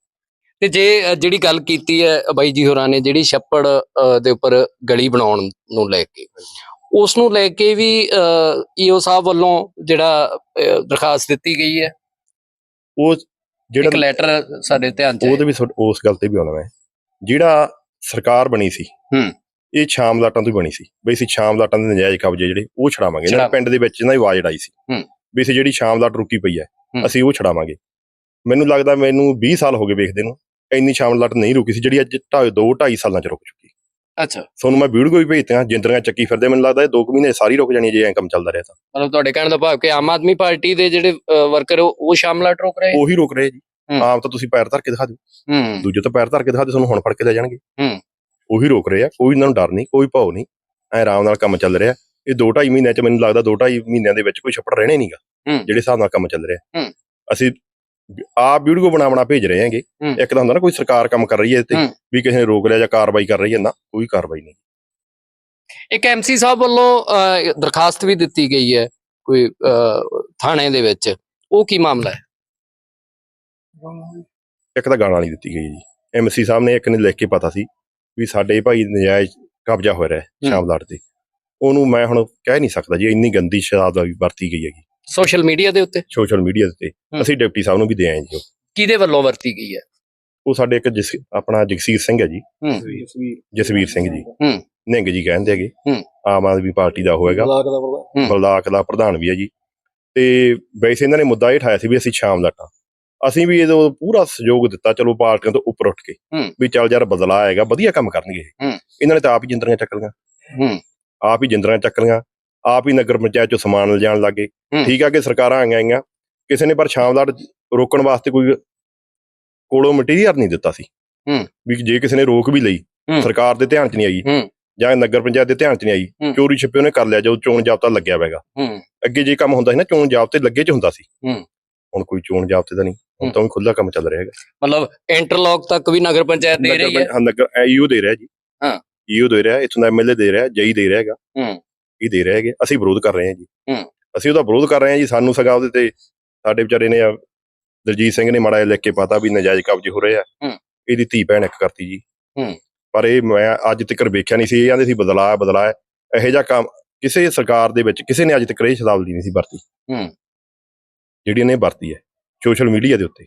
ਤੇ ਜੇ ਜਿਹੜੀ ਗੱਲ ਕੀਤੀ ਹੈ ਬਾਈ ਜੀ ਹੋਰਾਂ ਨੇ ਜਿਹੜੀ ਛੱਪੜ ਦੇ ਉੱਪਰ ਗਲੀ ਬਣਾਉਣ ਨੂੰ ਲੈ ਕੇ ਉਸ ਨੂੰ ਲੈ ਕੇ ਵੀ ਈਓ ਸਾਹਿਬ ਵੱਲੋਂ ਜਿਹੜਾ ਦਰਖਾਸਤ ਦਿੱਤੀ ਗਈ ਹੈ? ਉਹ ਇੱਕ ਜਿਹੜਾ ਲੈਟਰ ਸਾਡੇ ਧਿਆਨ ਚ ਉਹਦੇ ਵੀ ਉਸ ਗੱਲ ਤੇ ਵੀ ਆਉਣਾ ਮੈਂ। ਜਿਹੜਾ ਸਰਕਾਰ ਬਣੀ ਸੀ ਹੂੰ। ਇਹ ਸ਼ਾਮ ਲਾਟਾਂ ਤੋਂ ਬਣੀ ਸੀ। ਵੀ ਅਸੀਂ ਸ਼ਾਮ ਲਾਟਾਂ ਦੇ ਨਜਾਇਜ਼ ਕਬਜ਼ੇ ਜਿਹੜੇ ਉਹ ਛਡਾਵਾਂਗੇ। ਇਹਨਾਂ ਪਿੰਡ ਦੇ ਵਿੱਚ ਇਹਨਾਂ ਦੀ ਆਵਾਜ਼ ਉਡਾਈ ਸੀ। ਵੀ ਅਸੀਂ ਜਿਹੜੀ ਸ਼ਾਮ ਲਾਟ ਰੁਕੀ ਪਈ ਹੈ। ਅਸੀਂ ਉਹ ਛਡਾਵਾਂਗੇ। ਮੈਨੂੰ ਲੱਗਦਾ ਮੈਨੂੰ 20 ਸਾਲ ਹੋ ਗਏ ਵੇਖਦੇ ਨੂੰ ਇੰਨੀ ਸ਼ਾਮ ਲਾਟ ਨਹੀਂ ਰੁਕੀ ਸੀ ਜਿਹੜੀ ਅੱਜ 2 2.5 ਸਾਲਾਂ ਚ ਰੁਕ ਚੁੱਕੀ। ਅੱਛਾ। ਤੁਹਾਨੂੰ ਮੈਂ ਵੀਡੀਓ ਵੀ ਭੇਜਤੀਆਂ ਜਿੰਦਰੀਆਂ ਚੱਕੀ ਫਿਰਦੇ ਮੈਨੂੰ ਲੱਗਦਾ ਇਹ 2 ਮਹੀਨੇ ਸਾਰੀ ਰੁਕ ਜਾਣੀ ਜੇ ਐਂ ਕੰਮ ਚੱਲਦਾ ਰਿਹਾ ਤਾਂ। ਮਤਲਬ ਤੁਹਾਡੇ ਕਹਿਣ ਦਾ ਭਾਵ ਕਿ ਆਮ ਆਦਮੀ ਪਾਰਟੀ ਦੇ ਜਿਹੜੇ ਵਰਕਰ ਉਹ ਸ਼ਾਮਲਾ ਰੋਕ ਰਹੇ? ਉਹੀ ਰੁਕ ਰਹੇ ਜੀ। ਆਮ ਤਾਂ ਤੁਸੀਂ ਪੈਰ ਧਰ ਕੇ ਦਿਖਾ ਦਿਓ। ਦੂਜੇ ਤਾਂ ਪੈਰ ਧਰ ਕੇ ਦਿਖਾ ਦਿਓ ਤੁਹਾਨੂੰ ਹੁਣ ਫੜ ਕੇ ਲੈ ਜਾਣਗੇ। ਉਹੀ ਰੋਕ ਰਹੇ ਆ ਕੋਈ ਇਹਨਾਂ ਨੂੰ ਡਰ ਨਹੀਂ ਕੋਈ ਭਾਉ ਨਹੀਂ ਐ ਆਰਾਮ ਨਾਲ ਕੰਮ ਚੱਲ ਰਿਹਾ ਇਹ 2.5 ਮਹੀਨਿਆਂ ਚ ਮੈਨੂੰ ਲੱਗਦਾ 2.5 ਮਹੀਨਿਆਂ ਦੇ ਵਿੱਚ ਕੋਈ ਛੱਪੜ ਰਹਿਣੇ ਨਹੀਂਗਾ। ਜਿਹੜੇ ਹਿਸਾਬ ਨਾਲ ਕੰਮ ਚੱਲ ਰਿਹਾ। ਅਸੀਂ ਆਪ ਵੀਡੀਓ ਬਣਾ ਬਣਾ ਭੇਜ ਰਹੇ ਹਾਂਗੇ। ਇੱਕ ਤਾਂ ਹੁੰਦਾ ਨਾ ਕੋਈ ਸਰਕਾਰ ਕੰਮ ਕਰ ਰਹੀ ਹੈ ਤੇ। ਵੀ ਕਿਸੇ ਨੇ ਰੋਕ ਲਿਆ ਜਾਂ ਕਾਰਵਾਈ ਕਰ ਰਹੀ ਹੈ ਨਾ ਕੋਈ ਕਾਰਵਾਈ ਨਹੀਂ ਇੱਕ ਐਮਸੀ ਸਾਹਿਬ ਵੱਲੋਂ ਦਰਖਾਸਤ ਵੀ ਦਿੱਤੀ ਗਈ ਹੈ ਕੋਈ ਥਾਣੇ ਦੇ ਵਿੱਚ ਉਹ ਕੀ ਮਾਮਲਾ ਹੈ ਇੱਕ ਤਾਂ ਗਾਲਾਂ ਨਹੀਂ ਦਿੱਤੀ ਗਈ ਜੀ ਐਮਸੀ ਸਾਹਿਬ ਨੇ ਇੱਕ ਨੇ ਲਿਖ ਕੇ ਪਤਾ ਸੀ ਵੀ ਸਾਡੇ ਭਾਈ ਨਜਾਇਜ਼ ਕਬਜ਼ਾ ਹੋ ਰਿਹਾ ਹੈ। ਸ਼ਾਮਲਾਟ ਤੇ। ਉਹਨੂੰ ਮੈਂ ਹੁਣ ਕਹਿ ਨਹੀਂ ਸਕਦਾ ਜੀ ਇੰਨੀ ਗੰਦੀ ਸ਼ਰਾਬ ਦਾ ਵੀ ਵਰਤੀ ਗਈ ਹੈਗੀ। ਸੋਸ਼ਲ ਮੀਡੀਆ ਦੇ ਉੱਤੇ? ਸੋਸ਼ਲ ਮੀਡੀਆ ਤੇ ਹੂੰ। ਅਸੀਂ ਡਿਪਟੀ ਸਾਹਿਬ ਨੂੰ ਵੀ ਦੇ ਆਏ ਜੀ ਉਹ। ਕਿਹਦੇ ਵੱਲੋਂ ਵਰਤੀ ਗਈ ਹੈ? ਉਹ ਸਾਡੇ ਇੱਕ ਜਿਸ ਆਪਣਾ ਜਗਸੀਰ ਸਿੰਘ ਹੈ ਜੀ। ਹੂੰ। ਜਸਵੀਰ ਸਿੰਘ ਜੀ। ਹੂੰ। ਨਿੰਗ ਜੀ ਕਹਿੰਦੇ ਹੈਗੇ। ਹੂੰ। ਆਮ ਆਦਮੀ ਪਾਰਟੀ ਦਾ ਹੋਏਗਾ ਹੂੰ। ਬਲਦਾਕ ਦਾ ਪ੍ਰਧਾਨ ਵੀ ਹੈ ਜੀ। ਤੇ ਵੈਸੇ ਇਹਨਾਂ ਨੇ ਮੁੱਦਾ ਇਹ ਉਠਾਇਆ ਸੀ ਵੀ ਅਸੀਂ ਸ਼ਾਮ ਲਾਟਾਂ ਅਸੀਂ ਵੀ ਇਹਦਾ ਪੂਰਾ ਸਹਿਯੋਗ ਦਿੱਤਾ ਚਲੋ ਪਾਰਟੀਆਂ ਤੋਂ ਉੱਪਰ ਉੱਠ ਕੇ। ਵੀ ਚੱਲ ਯਾਰ ਬਦਲਾ ਆਏਗਾ ਵਧੀਆ ਕੰਮ ਕਰਨਗੇ ਇਹ। ਇਹਨਾਂ ਨੇ ਤਾਂ ਆਪ ਹੀ ਜਿੰਦਰੀਆਂ ਚੱਕ ਲਈਆਂ ਹੂੰ ਆਪ ਹੀ ਜਿੰਦਰੀਆਂ ਚੱਕ ਲਈਆਂ ਆਪ ਹੀ ਨਗਰ ਪੰਚਾਇਤ ਚੋਂ ਸਮਾਨ ਲਿਜਾਣ ਲੱਗੇ। ਠੀਕ ਆ ਕਿ ਸਰਕਾਰਾਂ ਆਈਆਂ ਆਈਆਂ ਕਿਸੇ ਨੇ ਪਰ ਸ਼ਾਮ ਲਾਟ ਰੋਕਣ ਵਾਸਤੇ ਕੋਈ ਕੋਲੋਂ ਮਟੀਰੀਅਲ ਨਹੀਂ ਦਿੱਤਾ ਸੀ। ਵੀ ਜੇ ਕਿਸੇ ਨੇ ਰੋਕ ਵੀ ਲਈ। ਸਰਕਾਰ ਦੇ ਧਿਆਨ 'ਚ ਨਹੀਂ ਆਈ। ਜਾਂ ਨਗਰ ਪੰਚਾਇਤ ਦੇ ਧਿਆਨ 'ਚ ਨਹੀਂ ਆਈ। ਚੋਰੀ ਛਿਪੇ ਉਹਨੇ ਕਰ ਲਿਆ ਜਦੋਂ ਚੋਣ ਜਾਬਤਾ ਲੱਗਿਆ ਹੋਵੇਗਾ ਅੱਗੇ ਜੇ ਕੰਮ ਹੁੰਦਾ ਸੀ ਨਾ ਚੋਣ ਜਾਬਤੇ ਲੱਗੇ 'ਚ ਹੁੰਦਾ ਸੀ। ਹੁਣ ਕੋਈ ਚੋਣ ਜਾਬਤੇ ਦਾ ਨਹੀਂ ਹੁਣ। ਤਾਂ ਖੁੱਲਾ ਕੰਮ ਚੱਲ ਰਿਹਾ ਹੈਗਾ। ਮਤਲਬ ਇੰਟਰਲੌਕ ਤੱਕ ਵੀ ਨਗਰ ਪੰਚਾਇਤ ਦੇ ਰਹੀ ਹੈ? ਹਾਂ, ਨਗਰ ਈਓ ਦੇ ਰਿਹਾ ਜੀ। ਹਾਂ। ਈਓ ਦੇ ਰਿਹਾ ਇੱਥੋਂ ਦਾ ਐਮਐਲਏ ਦੇ ਰਿਹਾ ਜਈ ਦੇ ਰਿਹਾ ਹੈਗਾ। ਹੂੰ। ਇਹ ਦੇ ਰਹੇ ਹੈਗੇ। ਅਸੀਂ ਵਿਰੋਧ ਕਰ ਰਹੇ ਹਾਂ ਜੀ। ਹੂੰ। ਅਸੀਂ ਉਹਦਾ ਵਿਰੋਧ ਕਰ ਰਹੇ ਹਾਂ ਜੀ। ਸਾਨੂੰ ਸਗਾ ਉਹਦੇ ਤੇ ਸਾਡੇ ਵਿਚਾਰੇ ਨੇ ਆ, ਦਲਜੀਤ ਸਿੰਘ ਨੇ ਮਾੜਾ ਜਿਹਾ ਲਿਖ ਕੇ ਪਤਾ ਵੀ ਨਜਾਇਜ਼ ਕਬਜ਼ੇ ਹੋ ਰਹੇ ਆ। ਹੂੰ। ਇਹਦੀ ਧੀ ਭੈਣ ਇੱਕ ਕਰਤੀ ਜੀ। ਹੂੰ। ਪਰ ਇਹ ਮੈਂ ਅੱਜ ਤੱਕ ਵੇਖਿਆ ਨਹੀਂ ਸੀ। ਇਹ ਕਹਿੰਦੇ ਸੀ ਬਦਲਾਅ ਬਦਲਾਅ ਇਹੋ ਜਿਹਾ ਕੰਮ ਕਿਸੇ ਸਰਕਾਰ ਦੇ ਵਿੱਚ ਕਿਸੇ ਨੇ ਅੱਜ ਤੱਕ ਇਹ ਸ਼ਬਦਾਵਲੀ ਨਹੀਂ ਸੀ ਵਰਤੀ। ਹੂੰ। ਜਿਹੜੀ ਇਹਨੇ ਵਰਤੀ ਹੈ। ਸੋਸ਼ਲ ਮੀਡੀਆ ਦੇ ਉੱਤੇ।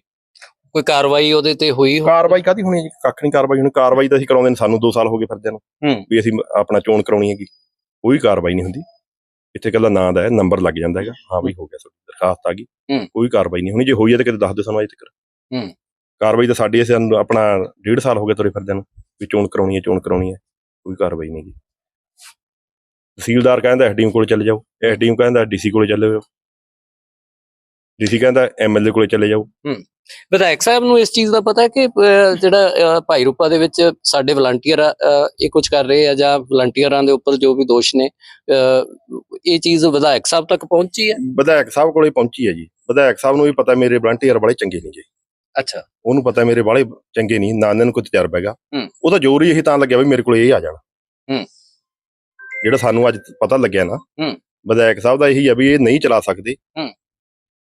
ਕੋਈ ਕਾਰਵਾਈ ਉਹਦੇ ਤੇ ਹੋਈ ਹੋ- ਕਾਰਵਾਈ ਕਾਦੀ ਹੋਣੀ ਹੈ ਜੀ? ਕੱਖ ਨਹੀਂ ਕਾਰਵਾਈ ਹੋਣੀ। ਕਾਰਵਾਈ ਤਾਂ ਅਸੀਂ ਕਰਾਉਂਦੇ ਨੇ ਸਾਨੂੰ 2 ਸਾਲ ਹੋ ਗਏ ਫਿਰਦਿਆਂ ਨੂੰ। ਹੂੰ। ਵੀ ਅਸੀਂ ਆਪਣਾ ਚੋਣ ਕਰਾਉਣੀ ਹੈਗੀ। ਕੋਈ ਕਾਰਵਾਈ ਨਹੀਂ ਹੁੰਦੀ। ਇੱਥੇ ਕੱਲਾ ਨਾਂ ਦਾ ਹੈ ਨੰਬਰ ਲੱਗ ਜਾਂਦਾ ਹੈਗਾ। ਹਾਂ ਵੀ ਹੋ ਗਿਆ ਤੁਹਾਡੀ ਦਰਖਾਸਤ ਆ ਗਈ। ਹੂੰ। ਕੋਈ ਕਾਰਵਾਈ ਨਹੀਂ ਹੋਣੀ। ਜੇ ਹੋਈ ਹੈ ਤਾਂ ਕਿਤੇ ਦੱਸ ਦਿਓ ਸਾਨੂੰ ਅਜੇ ਤੱਕ। ਹੂੰ। ਕਾਰਵਾਈ ਤਾਂ ਸਾਡੀ ਅਸੀਂ ਆਪਣਾ ਡੇਢ ਸਾਲ ਹੋ ਗਏ ਤੁਰੇ ਫਿਰਦਿਆਂ ਨੂੰ। ਵੀ ਚੋਣ ਕਰਾਉਣੀ ਹੈ ਚੋਣ ਕਰਾਉਣੀ ਹੈ। ਕੋਈ ਕਾਰਵਾਈ ਨਹੀਂ ਗੀ ਤਹਿਸੀਲਦਾਰ ਕਹਿੰਦਾ ਐਸਡੀਐਮ ਕੋਲ ਚਲੇ ਜਾਓ। ਐਸਡੀਐਮ ਕਹਿੰਦਾ ਡੀਸੀ ਕੋਲ ਚਲੇ ਜਾਓ। ਡੀਸੀ ਕਹਿੰਦਾ ਐਮਐਲਏ ਕੋਲੇ ਚਲੇ ਜਾਓ। ਵਿਧਾਇਕ ਸਾਹਿਬ ਨੂੰ ਇਸ ਚੀਜ਼ ਦਾ ਪਤਾ ਹੈ ਕਿ ਜਿਹੜਾ ਭਾਈ ਰੂਪਾ ਦੇ ਵਿੱਚ ਸਾਡੇ ਵਲੰਟੀਅਰ ਇਹ ਕੁਝ ਕਰ ਰਹੇ ਆ ਜਾਂ ਵਲੰਟੀਅਰਾਂ ਦੇ ਉੱਪਰ ਜੋ ਵੀ ਦੋਸ਼ ਨੇ ਇਹ ਚੀਜ਼ ਵਿਧਾਇਕ ਸਾਹਿਬ ਤੱਕ ਪਹੁੰਚੀ ਹੈ? ਵਿਧਾਇਕ ਸਾਹਿਬ ਕੋਲੇ ਪਹੁੰਚੀ ਹੈ ਜੀ। ਵਿਧਾਇਕ ਸਾਹਿਬ ਨੂੰ ਵੀ ਪਤਾ ਮੇਰੇ ਵਲੰਟੀਅਰ ਬੜੇ ਚੰਗੇ ਨਹੀਂ ਜੀ। ਅੱਛਾ। ਉਹਨੂੰ ਪਤਾ ਮੇਰੇ ਬਾਲੇ ਚੰਗੇ ਨਹੀਂ ਨਾ ਇਹਨਾਂ ਨੂੰ ਕੋਈ ਤਜਰਬਾ ਹੈਗਾ। ਹੂੰ। ਉਹਦਾ ਜ਼ੋਰ ਹੀ ਇਹ ਤਾਂ ਲੱਗਿਆ ਵੀ ਮੇਰੇ ਕੋਲ ਇਹ ਆ ਜਾਣਾ। ਹੂੰ। ਜਿਹੜਾ ਸਾਨੂੰ ਅੱਜ ਪਤਾ ਲੱਗਿਆ ਨਾ ਹੂੰ। ਵਿਧਾਇਕ ਸਾਹਿਬ ਦਾ ਇਹੀ ਆ ਵੀ ਇਹ ਨਹੀਂ ਚਲਾ ਸਕਦੇ। ਹੂੰ।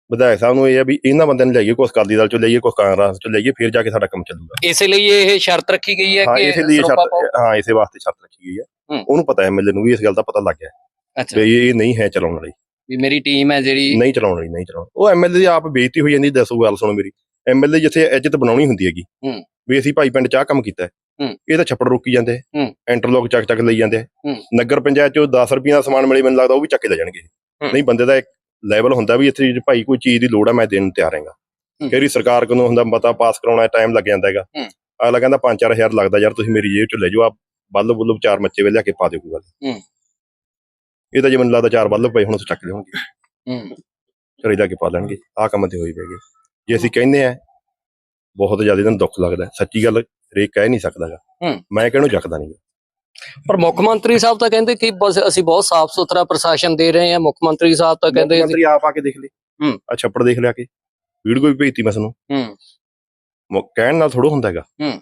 ਵਿਧਾਇਕ ਸਾਹਿਬ ਨੂੰ ਇਹ ਆ ਵੀ ਇਹਨਾਂ ਬੰਦਿਆਂ ਨੂੰ ਲਈਏ ਕੁਛ ਅਕਾਲੀ ਦਲ ਚੋਂ ਲਈਏ ਕੁਛ ਕਾਂਗਰਸ ਚੋਂ ਲਈਏ ਫਿਰ ਜਾ ਕੇ ਸਾਡਾ ਕੰਮ ਚੱਲੂਗਾ ਇਸੇ ਲਈ ਇਹ ਸ਼ਰਤ ਰੱਖੀ ਗਈ ਹੈ ਹਾਂ ਕਿ ਇਸੇ ਲਈ ਇਹ ਸਰੋਪਾ ਸ਼ਰਤ। ਹਾਂ ਇਸੇ ਵਾਸਤੇ ਸ਼ਰਤ ਰੱਖੀ ਗਈ ਹੈ ਹੂੰ। ਉਹਨੂੰ ਪਤਾ ਹੈ ਐਮਐਲਏ ਨੂੰ ਵੀ ਇਸ ਗੱਲ ਦਾ ਪਤਾ ਲੱਗ ਗਿਆ ਅੱਛਾ ਵੀ ਇਹ ਨਹੀਂ ਹੈ ਚਲਾਉਣ ਵਾਲੀ ਵੀ ਮੇਰੀ ਟੀਮ ਹੈ ਜਿਹੜੀ ਨਹੀਂ ਚਲਾਉਣ ਵਾਲੀ ਨਹੀਂ ਚਲਾਉਣ ਉਹ ਐਮਐਲਏ ਦੀ ਆਪ ਬੇਇੱਜ਼ਤੀ ਹੋਈ ਜਾਂਦੀ ਦੱਸੋ ਗੱਲ ਸੁਣੋ ਮੇਰੀ ਐਮਐਲਏ ਜਿੱਥੇ ਇੱਜ਼ਤ ਬਣਾਉਣੀ ਹੁੰਦੀ ਹੈਗੀ ਹੂੰ। ਵੀ ਅਸੀਂ ਭਾਈ ਪਿੰਡ ਚਾਹ ਕੰਮ ਕੀਤਾ ਹੈ। ਹੂੰ। ਇਹ ਤਾਂ ਛੱਪੜ ਰੋਕੀ ਜਾਂਦੇ ਹੈ। ਹੂੰ। ਇੰਟਰਲੋਕ ਚੱਕ ਚੱਕ ਲਈ ਜਾਂਦੇ ਹੈ। ਹੂੰ। ਨਗਰ ਪੰਚਾਇਤ ਚੋਂ 10 ਰੁਪਈਆ ਦਾ ਸਮਾਨ ਮਿਲੇ ਮੈਨੂੰ ਲੱਗਦਾ ਉਹ ਵੀ ਚੱਕ ਕੇ ਲੈ ਜਾਣਗੇ ਹੂੰ। ਨਹੀਂ ਬੰਦੇ ਦਾ ਇੱਕ ਲੈਵਲ ਹੁੰਦਾ ਵੀ ਇੱਥੇ ਜੇ ਭਾਈ ਕੋਈ ਚੀਜ਼ ਦੀ ਲੋੜ ਹੈ ਮੈਂ ਦੇਣ ਨੂੰ ਤਿਆਰ ਹਾਂਗਾ ਹੂੰ। ਕਿਹੜੀ ਸਰਕਾਰ ਕੋਲੋਂ ਹੁੰਦਾ ਮਤਾ ਪਾਸ ਕਰਾਉਣਾ ਟਾਈਮ ਲੱਗ ਜਾਂਦਾ ਹੈਗਾ। ਅਗਲਾ ਕਹਿੰਦਾ 5-4000 ਲੱਗਦਾ ਯਾਰ ਤੁਸੀਂ ਮੇਰੀ ਜੇਬ ਚੋਂ ਲੈ ਜਾਓ ਆ ਬੱਲ ਬੁੱਲ ਚਾਰ ਮੱਚੇ ਵੇ ਲਿਆ ਕੇ ਪਾ ਦਿਓ ਕੋਈ ਗੱਲ। ਇਹ ਤਾਂ ਜੇ ਮੈਨੂੰ ਲੱਗਦਾ ਚਾਰ ਬੱਲ ਪਏ ਹੁਣ ਤੁਸੀਂ ਚੱਕ ਹੂੰ ਘਰੇ ਜਾ ਕੇ ਪਾ ਲੈਣਗੇ ਆਹ ਕੰਮ ਤੇ ਹੋਈ ਪੈਗੇ ਜੇ ਅਸੀਂ ਕਹਿੰਦੇ ਆ ਬਹੁਤ ਜ਼ਿਆਦਾ ਇਹਨਾਂ ਨੂੰ ਦੁੱਖ ਲੱਗਦਾ। ਸੱਚੀ ਗੱਲ ਹਰੇਕ ਕਹਿ ਨਹੀਂ ਸਕਦਾਗਾ। ਮੈਂ ਕਹਿਣੋਂ ਜੱਕਦਾ ਨਹੀਂ ਪਰ ਮੁੱਖ ਮੰਤਰੀ ਸਾਹਿਬ ਤਾਂ ਕਹਿੰਦੇ ਕਿ ਬਸ ਅਸੀਂ ਬਹੁਤ ਸਾਫ਼ ਸੁਥਰਾ ਪ੍ਰਸ਼ਾਸਨ ਦੇ ਰਹੇ ਹਾਂ। ਮੁੱਖ ਮੰਤਰੀ ਸਾਹਿਬ ਤਾਂ ਕਹਿੰਦੇ ਮੰਤਰੀ ਆਪ ਆ ਕੇ ਦੇਖ ਲੇ ਹੂੰ। ਆ ਛੱਪੜ ਦੇਖ ਲਿਆ ਕੇ। ਵੀਡੀਓ ਵੀ ਭੇਜਤੀ ਮੈਂ ਤੁਹਾਨੂੰ। ਹੂੰ। ਕਹਿਣ ਨਾਲ ਥੋੜਾ ਹੁੰਦਾ ਹੈਗਾ। ਹੂੰ।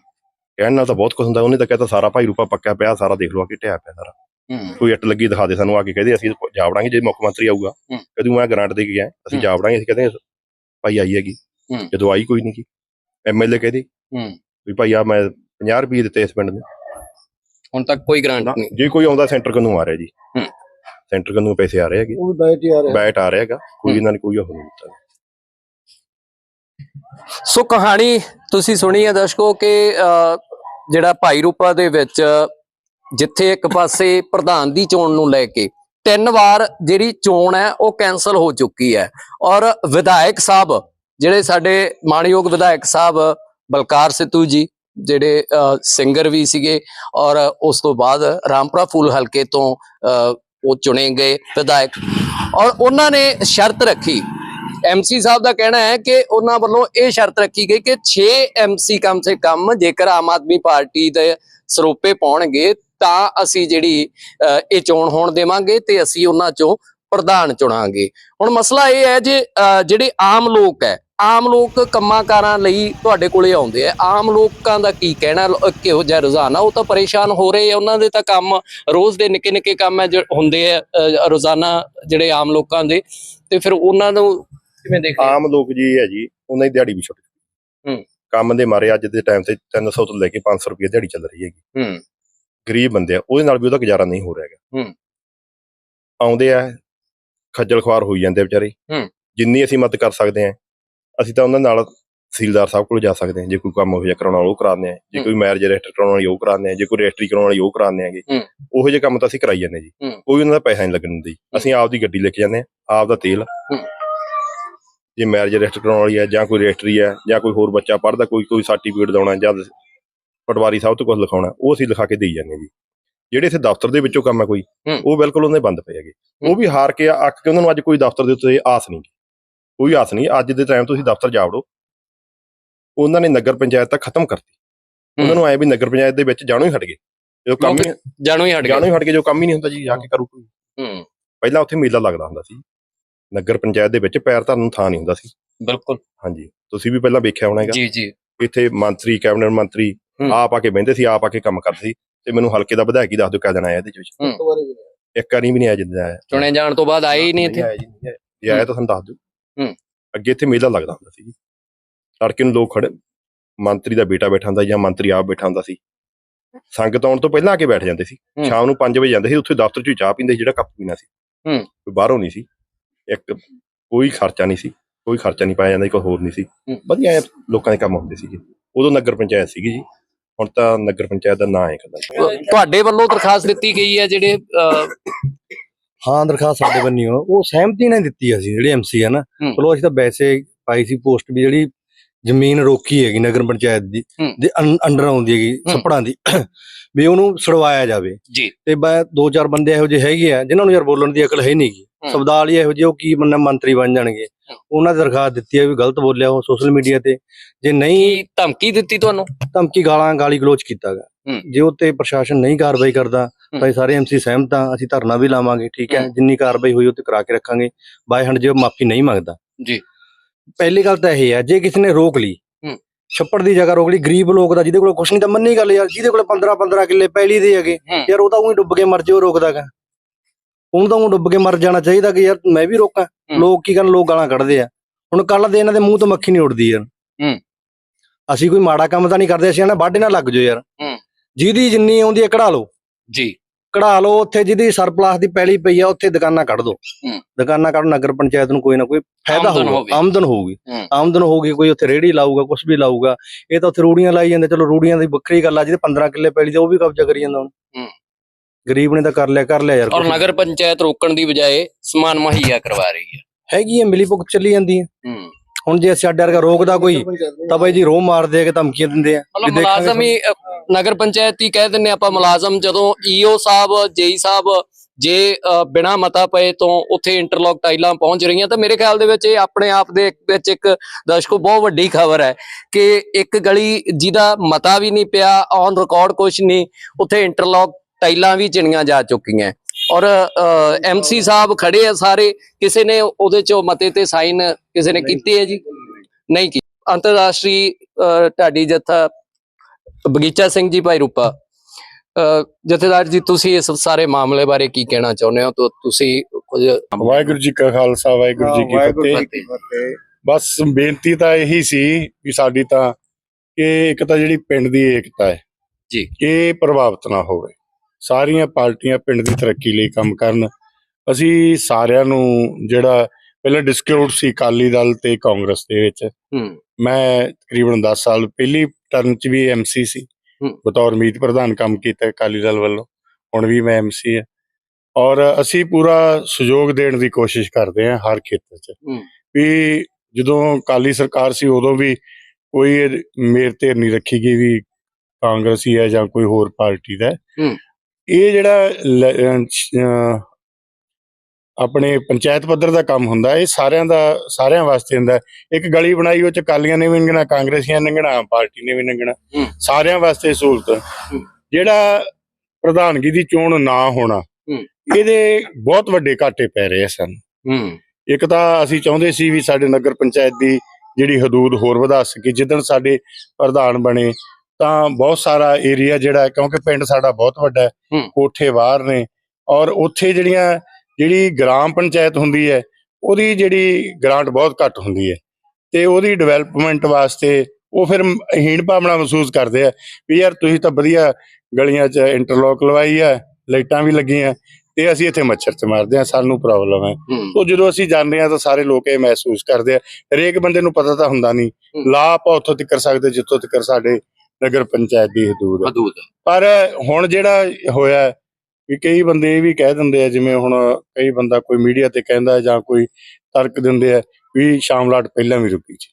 ਕਹਿਣ ਨਾਲ ਤਾਂ ਬਹੁਤ ਕੁਝ ਹੁੰਦਾ। ਉਹਨੇ ਤਾਂ ਕਹਿਤਾ ਸਾਰਾ ਭਾਈ ਰੂਪਾ ਪੱਕਾ ਪਿਆ ਸਾਰਾ ਦੇਖ ਲਓ ਆ ਕੇ ਢਿਆ ਪਿਆ ਸਾਰਾ। ਹੂੰ। ਕੋਈ ਇੱਟ ਲੱਗੀ ਦਿਖਾ ਦੇ ਸਾਨੂੰ ਆ ਕੇ। ਕਹਦੇ ਅਸੀਂ ਜਾ ਵੜਾਂਗੇ ਜੇ ਮੁੱਖ ਮੰਤਰੀ ਆਊਗਾ। ਕਦੋਂ ਮੈਂ ਗ੍ਰਾਂਟ ਦੇ ਕੇ ਗਿਆ। ਅਸੀਂ ਹੂੰ। ਜਾ ਵੜਾਂਗੇ ਅਸੀਂ ਕਹਿੰਦੇ ਭਾਈ ਆਈ ਹੈਗੀ। ਜਦੋਂ ਆਈ ਕੋਈ ਨਹੀਂ ਕੀ ਐਮਐਲਏ ਕਹਦੇ ਹੂੰ। ਵੀ ਭਾਈ ਆ ਮੈਂ 50 ਰੁਪਏ ਦਿੱਤੇ ਇਸ ਪਿੰਡ ਨੂੰ। ਹੁਣ ਤੱਕ ਕੋਈ ਗ੍ਰਾਂਟ ਨਹੀਂ। ਜੇ ਕੋਈ ਆਉਂਦਾ ਸੈਂਟਰ ਕੰਨੂ ਆ ਰਿਹਾ ਜੀ। ਹੂੰ। ਸੈਂਟਰ ਕੰਨੂ ਪੈਸੇ ਆ ਰਹੇ ਹੈਗੇ। ਉਹ ਹੀ ਆ ਰਿਹਾ। ਬੈਟ ਆ ਰਿਹਾ ਹੈਗਾ। ਕੋਈ ਇਹਨਾਂ ਨੇ ਕੋਈ ਉਹ ਨਹੀਂ ਦਿੱਤਾ। ਸੋ ਕਹਾਣੀ ਤੁਸੀਂ ਸੁਣੀ ਹੈ ਦਰਸ਼ਕੋ ਕਿ ਜਿਹੜਾ ਭਾਈ ਰੂਪਾ ਦੇ ਵਿੱਚ ਜਿੱਥੇ ਇੱਕ ਪਾਸੇ ਪ੍ਰਧਾਨ ਦੀ ਚੋਣ ਨੂੰ ਲੈ ਕੇ ਤਿੰਨ ਵਾਰ ਜਿਹੜੀ ਚੋਣ ਹੈ ਉਹ ਕੈਨਸਲ ਹੋ ਚੁੱਕੀ ਹੈ। ਔਰ ਵਿਧਾਇਕ ਸਾਹਿਬ ਜਿਹੜੇ ਸਾਡੇ ਮਾਣਯੋਗ ਵਿਧਾਇਕ ਸਾਹਿਬ ਬਲਕਾਰ ਸਿੱਧੂ ਜੀ ਜਿਹੜੇ ਸਿੰਗਰ ਵੀ ਸੀਗੇ ਔਰ ਉਸ ਤੋਂ ਬਾਅਦ ਰਾਮਪੁਰਾ ਫੂਲ ਹਲਕੇ ਤੋਂ ਅ, ਉਹ ਚੁਣੇ ਗਏ ਵਿਧਾਇਕ। ਔਰ ਉਹਨਾਂ ਨੇ ਸ਼ਰਤ ਰੱਖੀ। ਐਮਸੀ ਸਾਹਿਬ ਦਾ ਕਹਿਣਾ ਹੈ ਕਿ ਉਹਨਾਂ ਵੱਲੋਂ ਇਹ ਸ਼ਰਤ ਰੱਖੀ ਗਈ ਕਿ 6 ਐਮਸੀ ਕਮ ਸੇ ਕਮ ਜੇਕਰ ਆਮ ਆਦਮੀ ਪਾਰਟੀ ਦੇ ਸਰੋਪੇ ਪਾਉਣਗੇ ਤਾਂ ਅਸੀਂ ਜਿਹੜੀ ਇਹ ਚੋਣ ਹੋਣ ਦੇਵਾਂਗੇ ਤੇ ਅਸੀਂ ਉਹਨਾਂ ਚੋਂ ਪ੍ਰਧਾਨ ਚੁਣਾਂਗੇ। ਹੁਣ ਮਸਲਾ ਇਹ ਹੈ ਜੇ ਜਿਹੜੇ ਆਮ ਲੋਕ ਹੈ ਆਮ ਲੋਕ ਕੰਮਾਂ ਕਾਰਾਂ ਲਈ ਤੁਹਾਡੇ ਕੋਲੇ ਆਉਂਦੇ ਆ। ਆਮ ਲੋਕਾਂ ਦਾ ਕੀ ਕਹਿਣਾ? ਕਿਹੋ ਜਿਹਾ ਰੁਝਾਨ ਆ? ਉਹ ਤਾਂ ਪਰੇਸ਼ਾਨ ਹੋ ਰਹੇ ਆ। ਉਹਨਾਂ ਦੇ ਤਾਂ ਕੰਮ ਰੋਜ਼ ਦੇ ਨਿੱਕੇ ਨਿੱਕੇ ਕੰਮ ਹੈ ਹੁੰਦੇ ਆ ਰੋਜ਼ਾਨਾ ਜਿਹੜੇ ਆਮ ਲੋਕਾਂ ਦੇ। ਤੇ ਫਿਰ ਉਹਨਾਂ ਨੂੰ ਕਿਵੇਂ ਦੇਖਦੇ? ਆਮ ਲੋਕ ਜੀ ਹੈ ਜੀ ਉਹਨਾਂ ਦੀ ਦਿਹਾੜੀ ਵੀ ਛੁੱਟ ਹੂੰ। ਕੰਮ ਦੇ ਮਾਰੇ ਅੱਜ ਦੇ ਟਾਈਮ ਤੇ 300 ਤੋਂ ਲੈ ਕੇ 500 ਰੁਪਏ ਦਿਹਾੜੀ ਚੱਲ ਰਹੀ ਹੈਗੀ। ਹੂੰ। ਗਰੀਬ ਬੰਦੇ ਆ ਉਹਦੇ ਨਾਲ ਵੀ ਉਹਦਾ ਗੁਜ਼ਾਰਾ ਨਹੀਂ ਹੋ ਰਿਹਾ ਹੈਗਾ। ਹੂੰ। ਆਉਂਦੇ ਆ ਖੱਜਲ ਖੁਆਰ ਹੋਈ ਜਾਂਦੇ ਵਿਚਾਰੇ। ਹੂੰ। ਜਿੰਨੀ ਅਸੀਂ ਮਦਦ ਕਰ ਸਕਦੇ ਆ ਅਸੀਂ ਤਾਂ ਉਹਨਾਂ ਨਾਲ ਤਹਿਸੀਲਦਾਰ ਸਾਹਿਬ ਕੋਲ ਜਾ ਸਕਦੇ ਹਾਂ। ਜੇ ਕੋਈ ਕੰਮ ਹੋ ਜਾ ਕਰਾਉਣਾ ਉਹ ਕਰਾਉਂਦੇ ਆ। ਜੇ। ਕੋਈ ਮੈਰਿਜ ਰਜਿਸਟਰ ਕਰਾਉਣਾ ਵਾਲੀ ਉਹ ਕਰਾਉਂਦੇ ਆ। ਜੇ ਕੋਈ ਰਜਿਸਟਰੀ ਕਰਾਉਣਾ ਵਾਲੀ ਉਹ ਕਰਾਉਂਦੇ ਆਗੇ। ਉਹੋ ਜਿਹੇ ਕੰਮ ਤਾਂ ਅਸੀਂ ਕਰਾਈ ਜਾਂਦੇ ਜੀ। ਕੋਈ ਉਹਨਾਂ ਦਾ ਪੈਸਾ ਨਹੀਂ ਲੱਗਣ ਦਿੰਦੀ। ਅਸੀਂ ਆਪ ਦੀ ਗੱਡੀ ਲੈ ਕੇ ਜਾਂਦੇ ਆ। ਆਪ ਦਾ ਤੇਲ। ਜੇ ਮੈਰਿਜ ਰਜਿਸਟਰ ਕਰਾਉਣ ਵਾਲੀ ਹੈ ਜਾਂ ਕੋਈ ਰਜਿਸਟਰੀ ਹੈ ਜਾਂ ਕੋਈ ਹੋਰ ਬੱਚਾ ਪੜ੍ਹਦਾ ਕੋਈ ਕੋਈ ਸਰਟੀਫਿਕੇਟ ਦਿਵਾਉਣਾ ਜਾਂ ਪਟਵਾਰੀ ਸਾਹਿਬ ਤੋਂ ਕੁਝ ਲਿਖਾਉਣਾ ਉਹ ਅਸੀਂ ਲਿਖਾ ਕੇ ਦੇਈ ਜਾਂਦੇ ਜੀ। ਜਿਹੜੇ ਇੱਥੇ ਦਫ਼ਤਰ ਦੇ ਵਿੱਚੋਂ ਕੰਮ ਹੈ ਕੋਈ। ਉਹ ਬਿਲਕੁਲ ਉਹਨੇ ਬੰਦ ਪਏ ਹੈਗੇ। ਉਹ ਵੀ ਹਾਰ ਕੇ ਅੱਕ ਕੇ ਉਹਨਾਂ ਨੂੰ ਅੱਜ ਕੋਈ ਦਫ਼ਤਰ ਦੇ ਉੱਤੇ ਆਸ ਨਹੀਂ ਕੋਈ ਆਸ ਨਹੀਂ ਅੱਜ ਦੇ ਟਾਈਮ ਤੁਸੀਂ ਦਫ਼ਤਰ ਜਾ ਵੜੋ। ਉਹਨਾਂ ਨੇ ਨਗਰ ਪੰਚਾਇਤ ਤਾਂ ਖਤਮ ਕਰਤੀ। ਉਹਨਾਂ ਨੂੰ ਐ ਵੀ ਨਗਰ ਪੰਚਾਇਤ ਦੇ ਵਿੱਚ ਜਾਣੋ ਹੀ ਹਟ ਗਏ। ਜਦੋਂ ਕੰਮ ਹੀ ਜਾਣੋ ਹੀ ਹਟ ਜਾਣੋ ਗਏ ਹੀ ਹਟ ਗਏ ਜੋ ਕੰਮ ਹੀ ਨਹੀਂ ਹੁੰਦਾ ਜੀ ਜਾ ਕੇ ਕਰੂ ਕੋਈ। ਹੂੰ। ਪਹਿਲਾਂ ਉੱਥੇ ਮੇਲਾ ਲੱਗਦਾ ਹੁੰਦਾ ਸੀ। ਨਗਰ ਪੰਚਾਇਤ ਦੇ ਵਿੱਚ ਪੈਰ ਧਰਨ ਨੂੰ ਥਾਂ ਨਹੀਂ ਹੁੰਦਾ ਸੀ। ਬਿਲਕੁਲ। ਹਾਂਜੀ। ਤੁਸੀਂ ਵੀ ਪਹਿਲਾਂ ਵੇਖਿਆ ਹੋਣਾ ਹੈਗਾ। ਜੀ ਜੀ। ਇੱਥੇ ਮੰਤਰੀ ਕੈਬਨਿਟ ਮੰਤਰੀ। ਆਪ ਆ ਕੇ ਬਹਿੰਦੇ ਸੀ ਆਪ ਆ ਕੇ ਕੰਮ ਕਰਦੇ ਸੀ। ਤੇ ਮੈਨੂੰ ਹਲਕੇ ਦਾ ਵਿਧਾਇਕ ਹੀ ਦੱਸ ਦਿਓ ਕਿਆ ਦਿਨ ਆਇਆ ਇਹਦੇ ਵਿੱਚ। ਇੱਕ ਵਾਰੀ ਵੀ ਨਹੀਂ। ਇੱਕ ਵਾਰੀ ਵੀ ਨਹੀਂ ਆਇਆ ਜਿੱਦਾਂ ਆਇਆ। ਚੁਣੇ ਜਾਣ ਤੋਂ ਬਾਅਦ ਆਏ ਹੀ ਨਹੀਂ ਇੱਥੇ। ਜੀ। ਜੇ ਆਇਆ ਤਾਂ ਸਾਨੂੰ ਦੱਸ ਦਿਓ। ਹੂੰ। ਅੱਗੇ ਇੱਥੇ ਮੇਲਾ ਲੱਗਦਾ ਹੁੰਦਾ ਸੀ ਜੀ। ਤੜਕੇ ਨੂੰ ਲੋਕ ਖੜੇ। ਮੰਤਰੀ ਦਾ ਬੇਟਾ ਬੈਠਾ ਹੁੰਦਾ ਜਾਂ ਮੰਤਰੀ ਆਪ ਬੈਠਾ ਹੁੰਦਾ ਸੀ। ਸੰਗਤ ਆਉਣ ਤੋਂ ਪਹਿਲਾਂ ਆ ਕੇ ਬੈਠ ਜਾਂਦੇ ਸੀ। ਸ਼ਾਮ ਨੂੰ 5 ਵਜੇ ਜਾਂਦੇ ਸੀ। ਉੱਥੇ ਦਫ਼ਤਰ 'ਚ ਚਾਹ ਪੀਂਦੇ ਸੀ ਜਿਹੜਾ ਕੱਪ ਪੀਣਾ ਸੀ। ਹੂੰ। ਕੋਈ ਬਾਹਰੋਂ ਨਹੀਂ ਸੀ। ਇੱਕ ਕੋਈ ਖਰਚਾ ਨਹੀਂ ਸੀ। ਕੋਈ ਖਰਚਾ ਨਹੀਂ ਪਾਇਆ ਜਾਂਦਾ ਕੋਈ ਹੋਰ ਨਹੀਂ ਸੀ। ਵਧੀਆ ਲੋਕਾਂ ਦੇ ਕੰਮ ਹੁੰਦੇ ਸੀਗੇ ਉਦੋਂ ਨਗਰ ਪੰਚਾਇਤ ਸੀਗੀ ਜੀ। ਹੁਣ ਤਾਂ ਨਗਰ ਪੰਚਾਇਤ ਦਾ ਨਾਂ ਹੈ ਕਦਾ ਤੁਹਾਡੇ ਵੱਲੋਂ ਦਰਖਾਸਤ ਦਿੱਤੀ ਗਈ ਹੈ ਜਿਹੜੇ ਹਾਂ ਦਰਖਾਸਤ ਸਾਡੇ ਬੰਨੀ ਹੋ ਉਹ ਸਹਿਮਤੀ ਨਾਲ ਦਿੱਤੀ ਅਸੀਂ ਜਿਹੜੇ ਐਮਸੀ ਆ ਨਾ। ਚਲੋ ਅਸੀਂ ਤਾਂ ਵੈਸੇ ਪਾਈ ਸੀ ਪੋਸਟ ਵੀ ਜਿਹੜੀ ਜ਼ਮੀਨ ਰੋਕੀ ਹੈਗੀ ਨਗਰ ਪੰਚਾਇਤ ਦੀ। ਦੇ ਅੰਡਰ ਆਉਂਦੀ ਹੈਗੀ। ਸੱਪੜਾਂ ਦੀ ਵੀ ਉਹਨੂੰ ਛੁਡਵਾਇਆ ਜਾਵੇ ਜੀ ਤੇ ਬਾ ਦੋ ਚਾਰ ਬੰਦੇ ਇਹੋ ਜਿਹੇ ਹੈਗੇ ਆ ਜਿਨ੍ਹਾਂ ਨੂੰ ਯਾਰ ਬੋਲਣ ਦੀ ਅਕਲ ਹੈ ਨਹੀਂਗੀ। ਸਬਦਾਲ ਹੀ ਇਹੋ ਜਿਹੇ ਉਹ ਕੀ ਮੰਨ ਮੰਤਰੀ ਬਣ ਜਾਣਗੇ ਉਹਨਾਂ ਦੀ ਦਰਖਾਸਤ ਦਿੱਤੀ ਹੈ ਵੀ ਗਲਤ ਬੋਲਿਆ ਉਹ ਸੋਸ਼ਲ ਮੀਡੀਆ ਤੇ ਜੇ ਨਹੀਂ ਧਮਕੀ ਦਿੱਤੀ ਤੁਹਾਨੂੰ ਧਮਕੀ ਗਾਲਾਂ ਗਾਲੀ ਗਲੋਚ ਕੀਤਾ ਗਾ ਹੂੰ। ਜੇ ਉੱਤੇ ਪ੍ਰਸ਼ਾਸਨ ਨਹੀਂ ਕਾਰਵਾਈ ਕਰਦਾ ਤਾਂ ਇਹ ਸਾਰੇ ਐਮਸੀ ਸਹਿਮਤ ਆ ਅਸੀਂ ਧਰਨਾ ਵੀ ਲਾਵਾਂਗੇ ਠੀਕ ਹੈ। ਜਿੰਨੀ ਕਾਰਵਾਈ ਹੋਈ ਉਹ ਤੇ ਕਰਾ ਕੇ ਰੱਖਾਂਗੇ ਬਾਈ ਹੰਡ ਜੇ ਮਾਫੀ ਨਹੀਂ ਮੰਗਦਾ ਜੀ। ਪਹਿਲੀ ਗੱਲ ਤਾਂ ਇਹ ਹੈ ਜੇ ਕਿਸੇ ਨੇ ਰੋਕ ਲਈ। ਛੱਪੜ ਦੀ ਜਗ੍ਹਾ ਰੋਕ ਲਈ ਗਰੀਬ ਲੋਕ ਦਾ ਜਿਹਦੇ ਕੋਲ ਕੁਛ ਨਹੀਂ ਤਾਂ ਮੰਨੀ ਗੱਲ ਯਾਰ ਜਿਹਦੇ ਕੋਲ 15 15 ਕਿੱਲੇ ਪੈਲੀ ਦੇ ਹੈਗੇ। ਯਾਰ ਉਹ ਤਾਂ ਉਹੀ ਡੁੱਬ ਕੇ ਮਰ ਜੇ ਉਹ ਰੋਕਦਾਗਾ ਉਹਨੂੰ ਤਾਂ ਉਹ ਡੁੱਬ ਕੇ ਮਰ ਜਾਣਾ ਚਾਹੀਦਾ ਕਿ ਯਾਰ ਮੈਂ ਵੀ ਰੋਕਾਂ। ਲੋਕ ਕੀ ਕਰਨ ਲੋਕ ਗਾਲਾਂ ਕੱਢਦੇ ਆ ਹੁਣ ਕੱਲ ਦੇ ਇਹਨਾਂ ਦੇ ਮੂੰਹ ਤੋਂ ਮੱਖੀ ਨਹੀਂ ਉੱਡਦੀ ਯਾਰ। ਅਸੀਂ ਕੋਈ ਮਾੜਾ ਕੰਮ ਤਾਂ ਨਹੀਂ ਕਰਦੇ ਅਸੀਂ ਇਹਨਾਂ ਬਾਡੇ ਨਾਲ ਲੱਗ ਜਾਓ ਯਾਰ। ਜਿਹਦੀ ਜਿੰਨੀ ਆਉਂਦੀ ਹੈ ਕਢਾ ਲਓ ਜੀ ਕਢਾ ਲਓ ਉੱਥੇ ਜਿਹਦੀ ਸਰਪਲਸ ਦੀ ਪੈਲੀ ਪਈ ਆ ਉੱਥੇ ਦੁਕਾਨਾਂ ਕੱਢ ਦੋ। ਦੁਕਾਨਾਂ ਕੱਢ ਨਗਰ ਪੰਚਾਇਤ ਨੂੰ ਕੋਈ ਨਾ ਕੋਈ ਫਾਇਦਾ ਹੋਊਗਾ। ਆਮਦਨ ਹੋਊਗੀ। ਆਮਦਨ ਹੋਊਗੀ ਕੋਈ ਉੱਥੇ ਰੇੜੀ ਲਾਊਗਾ ਕੁਝ ਵੀ ਲਾਊਗਾ ਇਹ ਤਾਂ ਉੱਥੇ ਰੂੜੀਆਂ ਲਾਈ ਜਾਂਦੇ ਚਲੋ ਰੂੜੀਆਂ ਦੀ ਵੱਖਰੀ ਗੱਲ ਆ ਜਿਹਦੇ 15 ਕਿੱਲੇ ਪੈਲੀ ਤੇ ਉਹ ਵੀ ਕਬਜ਼ਾ ਕਰੀ ਜਾਂਦਾ ਹੁਣ। ਗਰੀਬ ਨੇ ਤਾਂ ਕਰ ਲਿਆ ਕਰ ਲਿਆ ਯਾਰ ਔਰ। ਨਗਰ ਪੰਚਾਇਤ ਰੋਕਣ ਦੀ ਬਜਾਏ ਸਮਾਨ ਮੁਹੱਈਆ ਕਰਵਾ ਰਹੀ ਹੈ ਹੈਗੀ ਹੈ ਮਿਲੀ ਭੁਗਤ ਚੱਲੀ ਜਾਂਦੀ ਹੂੰ ਹੁਣ ਜੇ ਸਾਡੇ ਵਰਗਾ ਰੋਕਦਾ ਕੋਈ ਤਾਂ ਬਾਈ ਜੀ ਰੋਹ ਮਾਰਦੇ ਆ ਕਿ ਧਮਕੀਆਂ ਦਿੰਦੇ ਆ। ਮਤਲਬ ਮੁਲਾਜ਼ਮ ਹੀ ਨਗਰ ਪੰਚਾਇਤ ਹੀ ਕਹਿ ਦਿੰਨੇ ਆਪਾਂ ਮੁਲਾਜ਼ਮ ਜਦੋਂ ਈਓ ਸਾਹਿਬ ਜੇਈ ਸਾਹਿਬ ਜੇ ਬਿਨਾਂ ਮਤਾ ਪਏ ਤੋਂ ਉੱਥੇ ਇੰਟਰਲੌਕ ਟਾਈਲਾਂ ਪਹੁੰਚ ਰਹੀਆਂ ਤਾਂ ਮੇਰੇ ਖਿਆਲ ਦੇ ਵਿੱਚ ਇਹ ਆਪਣੇ ਆਪ ਦੇ ਵਿੱਚ ਇੱਕ ਦਰਸ਼ਕੋ ਬਹੁਤ ਵੱਡੀ ਖਬਰ ਹੈ ਕਿ ਇੱਕ ਗਲੀ ਜਿਹਦਾ ਮਤਾ ਵੀ ਨਹੀਂ ਪਿਆ ਔਨ ਰਿਕਾਰਡ ਕੁਝ ਨਹੀਂ ਉੱਥੇ ਇੰਟਰਲੌਕ ਟਾਈਲਾਂ ਵੀ ਚਿਣੀਆਂ ਜਾ ਚੁੱਕੀਆਂ। ਔਰ ਐਮਸੀ ਸਾਹਿਬ ਖੜੇ ਆ ਸਾਰੇ ਕਿਸੇ ਨੇ ਉਹਦੇ ਚੋਂ ਮਤੇ ਤੇ ਸਾਈਨ ਕਿਸੇ ਨੇ ਕੀਤੇ ਹੈ ਜੀ? ਨਹੀਂ ਕੀ ਅੰਤਰਰਾਸ਼ਟਰੀ ਢਾਡੀ ਜੱਥਾ ਬਗੀਚਾ ਸਿੰਘ ਜੀ ਭਾਈ ਰੂਪਾ। ਜਥੇਦਾਰ ਜੀ ਤੁਸੀਂ ਇਸ ਸਾਰੇ ਮਾਮਲੇ ਬਾਰੇ ਕੀ ਕਹਿਣਾ ਚਾਹੁੰਦੇ ਹੋ? ਤਾਂ ਤੁਸੀਂ ਕੁਝ ਵਾਹਿਗੁਰੂ ਜੀ ਕਾ ਖਾਲਸਾ ਵਾਹਿਗੁਰੂ ਜੀ ਕੀ ਫਤਿਹ। ਬਸ ਬੇਨਤੀ ਤਾਂ ਇਹੀ ਸੀ ਵੀ ਸਾਡੀ ਤਾਂ ਕਿ ਇੱਕ ਤਾਂ ਜਿਹੜੀ ਪਿੰਡ ਦੀ ਏਕਤਾ ਹੈ ਜੀ। ਇਹ ਪ੍ਰਭਾਵਿਤ ਨਾ ਹੋਵੇ। ਸਾਰੀਆਂ ਪਾਰਟੀਆਂ ਪਿੰਡ ਦੀ ਤਰੱਕੀ ਲਈ ਕੰਮ ਕਰਨ। ਅਸੀਂ ਸਾਰਿਆਂ ਨੂੰ ਜਿਹੜਾ ਪਹਿਲਾਂ ਡਿਸਕਿਊਟ ਸੀ ਅਕਾਲੀ ਦਲ ਤੇ ਕਾਂਗਰਸ ਦੇ ਵਿੱਚ। ਮੈਂ ਤਕਰੀਬਨ 10 ਸਾਲ ਪਹਿਲੀ ਟਰਨ ਚ ਵੀ ਐਮਸੀ ਸੀ। ਬਤੌਰ ਮੀਤ ਪ੍ਰਧਾਨ ਕੰਮ ਕੀਤਾ ਅਕਾਲੀ ਦਲ ਵੱਲੋਂ। ਹੁਣ ਵੀ ਮੈਂ ਐਮਸੀ ਹਾਂ ਔਰ ਅਸੀਂ ਪੂਰਾ ਸਹਿਯੋਗ ਦੇਣ ਦੀ ਕੋਸ਼ਿਸ਼ ਕਰਦੇ ਹਾਂ ਹਰ ਖੇਤਰ 'ਚ। ਵੀ ਜਦੋਂ ਅਕਾਲੀ ਸਰਕਾਰ ਸੀ ਉਦੋਂ ਵੀ ਕੋਈ ਮੇਰ ਤੇ ਨਹੀਂ ਰੱਖੀ ਗਈ ਵੀ ਕਾਂਗਰਸੀ ਹੈ ਜਾਂ ਕੋਈ ਹੋਰ ਪਾਰਟੀ ਦਾ। ਇਹ ਜਿਹੜਾ ਆਪਣੇ ਪੰਚਾਇਤ ਪੱਧਰ ਦਾ ਕੰਮ ਹੁੰਦਾ ਇਹ ਸਾਰਿਆਂ ਦਾ ਸਾਰਿਆਂ ਵਾਸਤੇ ਹੁੰਦਾ। ਇੱਕ ਗਲੀ ਬਣਾਈ ਉਹ ਚ ਕਾਲੀਆਂ ਨੇ ਵੀ ਲੰਘਣਾ ਕਾਂਗਰਸੀਆਂ ਨੇ ਲੰਘਣਾ ਆਮ ਪਾਰਟੀ ਨੇ ਵੀ ਲੰਘਣਾ। ਸਾਰਿਆਂ ਵਾਸਤੇ ਸਹੂਲਤ। ਜਿਹੜਾ ਪ੍ਰਧਾਨਗੀ ਦੀ ਚੋਣ ਨਾ ਹੋਣਾ। ਇਹਦੇ ਬਹੁਤ ਵੱਡੇ ਘਾਟੇ ਪੈ ਰਹੇ ਸਨ ਇੱਕ ਤਾਂ ਅਸੀਂ ਚਾਹੁੰਦੇ ਸੀ ਵੀ ਸਾਡੇ ਨਗਰ ਪੰਚਾਇਤ ਦੀ ਜਿਹੜੀ ਹਦੂਦ ਹੋਰ ਵਧਾ ਸਕੀ ਜਿੱਦਣ ਸਾਡੇ ਪ੍ਰਧਾਨ ਬਣੇ ਤਾਂ ਬਹੁਤ ਸਾਰਾ ਏਰੀਆ ਜਿਹੜਾ ਹੈ, ਕਿਉਂਕਿ ਪਿੰਡ ਸਾਡਾ ਬਹੁਤ ਵੱਡਾ ਹੈ। ਕੋਠੇ ਬਾਹਰ ਨੇ ਔਰ ਉੱਥੇ ਜਿਹੜੀਆਂ ਜਿਹੜੀ ਗ੍ਰਾਮ ਪੰਚਾਇਤ ਹੁੰਦੀ ਹੈ ਉਹਦੀ ਜਿਹੜੀ ਗ੍ਰਾਂਟ ਬਹੁਤ ਘੱਟ ਹੁੰਦੀ ਹੈ ਤੇ ਉਹਦੀ ਡਿਵੈਲਪਮੈਂਟ ਵਾਸਤੇ ਉਹ ਫਿਰ ਹੀਣ ਭਾਵਨਾ ਮਹਿਸੂਸ ਕਰਦੇ ਆ ਵੀ ਯਾਰ ਤੁਸੀਂ ਤਾਂ ਵਧੀਆ ਗਲੀਆਂ 'ਚ ਇੰਟਰਲੋਕ ਲਵਾਈ ਆ ਲਾਈਟਾਂ ਵੀ ਲੱਗੀਆਂ ਤੇ ਅਸੀਂ ਇੱਥੇ ਮੱਛਰ 'ਚ ਮਾਰਦੇ ਆ ਸਾਨੂੰ ਪ੍ਰੋਬਲਮ ਹੈ ਹੂੰ ਸੋ ਜਦੋਂ ਅਸੀਂ ਜਾਂਦੇ ਆ ਤਾਂ ਸਾਰੇ ਲੋਕ ਇਹ ਮਹਿਸੂਸ ਕਰਦੇ ਆ ਹਰੇਕ ਬੰਦੇ ਨੂੰ ਪਤਾ ਤਾਂ ਹੁੰਦਾ ਨਹੀਂ ਹੂੰ। ਲਾ ਆਪਾਂ ਉੱਥੋਂ ਤੱਕ ਸਕਦੇ ਜਿੱਥੋਂ ਤੱਕ ਸਾਡੇ ਨਗਰ ਪੰਚਾਇਤ ਦੀ ਹਦੂਦ ਹੈ ਹਦੂਦ ਪਰ ਹੁਣ ਜਿਹੜਾ ਹੋਇਆ ਹੈ ਵੀ ਕਈ ਬੰਦੇ ਇਹ ਵੀ ਕਹਿ ਦਿੰਦੇ ਆ ਜਿਵੇਂ ਹੁਣ ਕਈ ਬੰਦਾ ਕੋਈ ਮੀਡੀਆ ਤੇ ਕਹਿੰਦਾ ਹੈ ਜਾਂ ਕੋਈ ਤਰਕ ਦਿੰਦੇ ਆ ਵੀ ਸ਼ਾਮਲਾਟ ਪਹਿਲਾਂ ਵੀ ਰੁਕੀ ਸੀ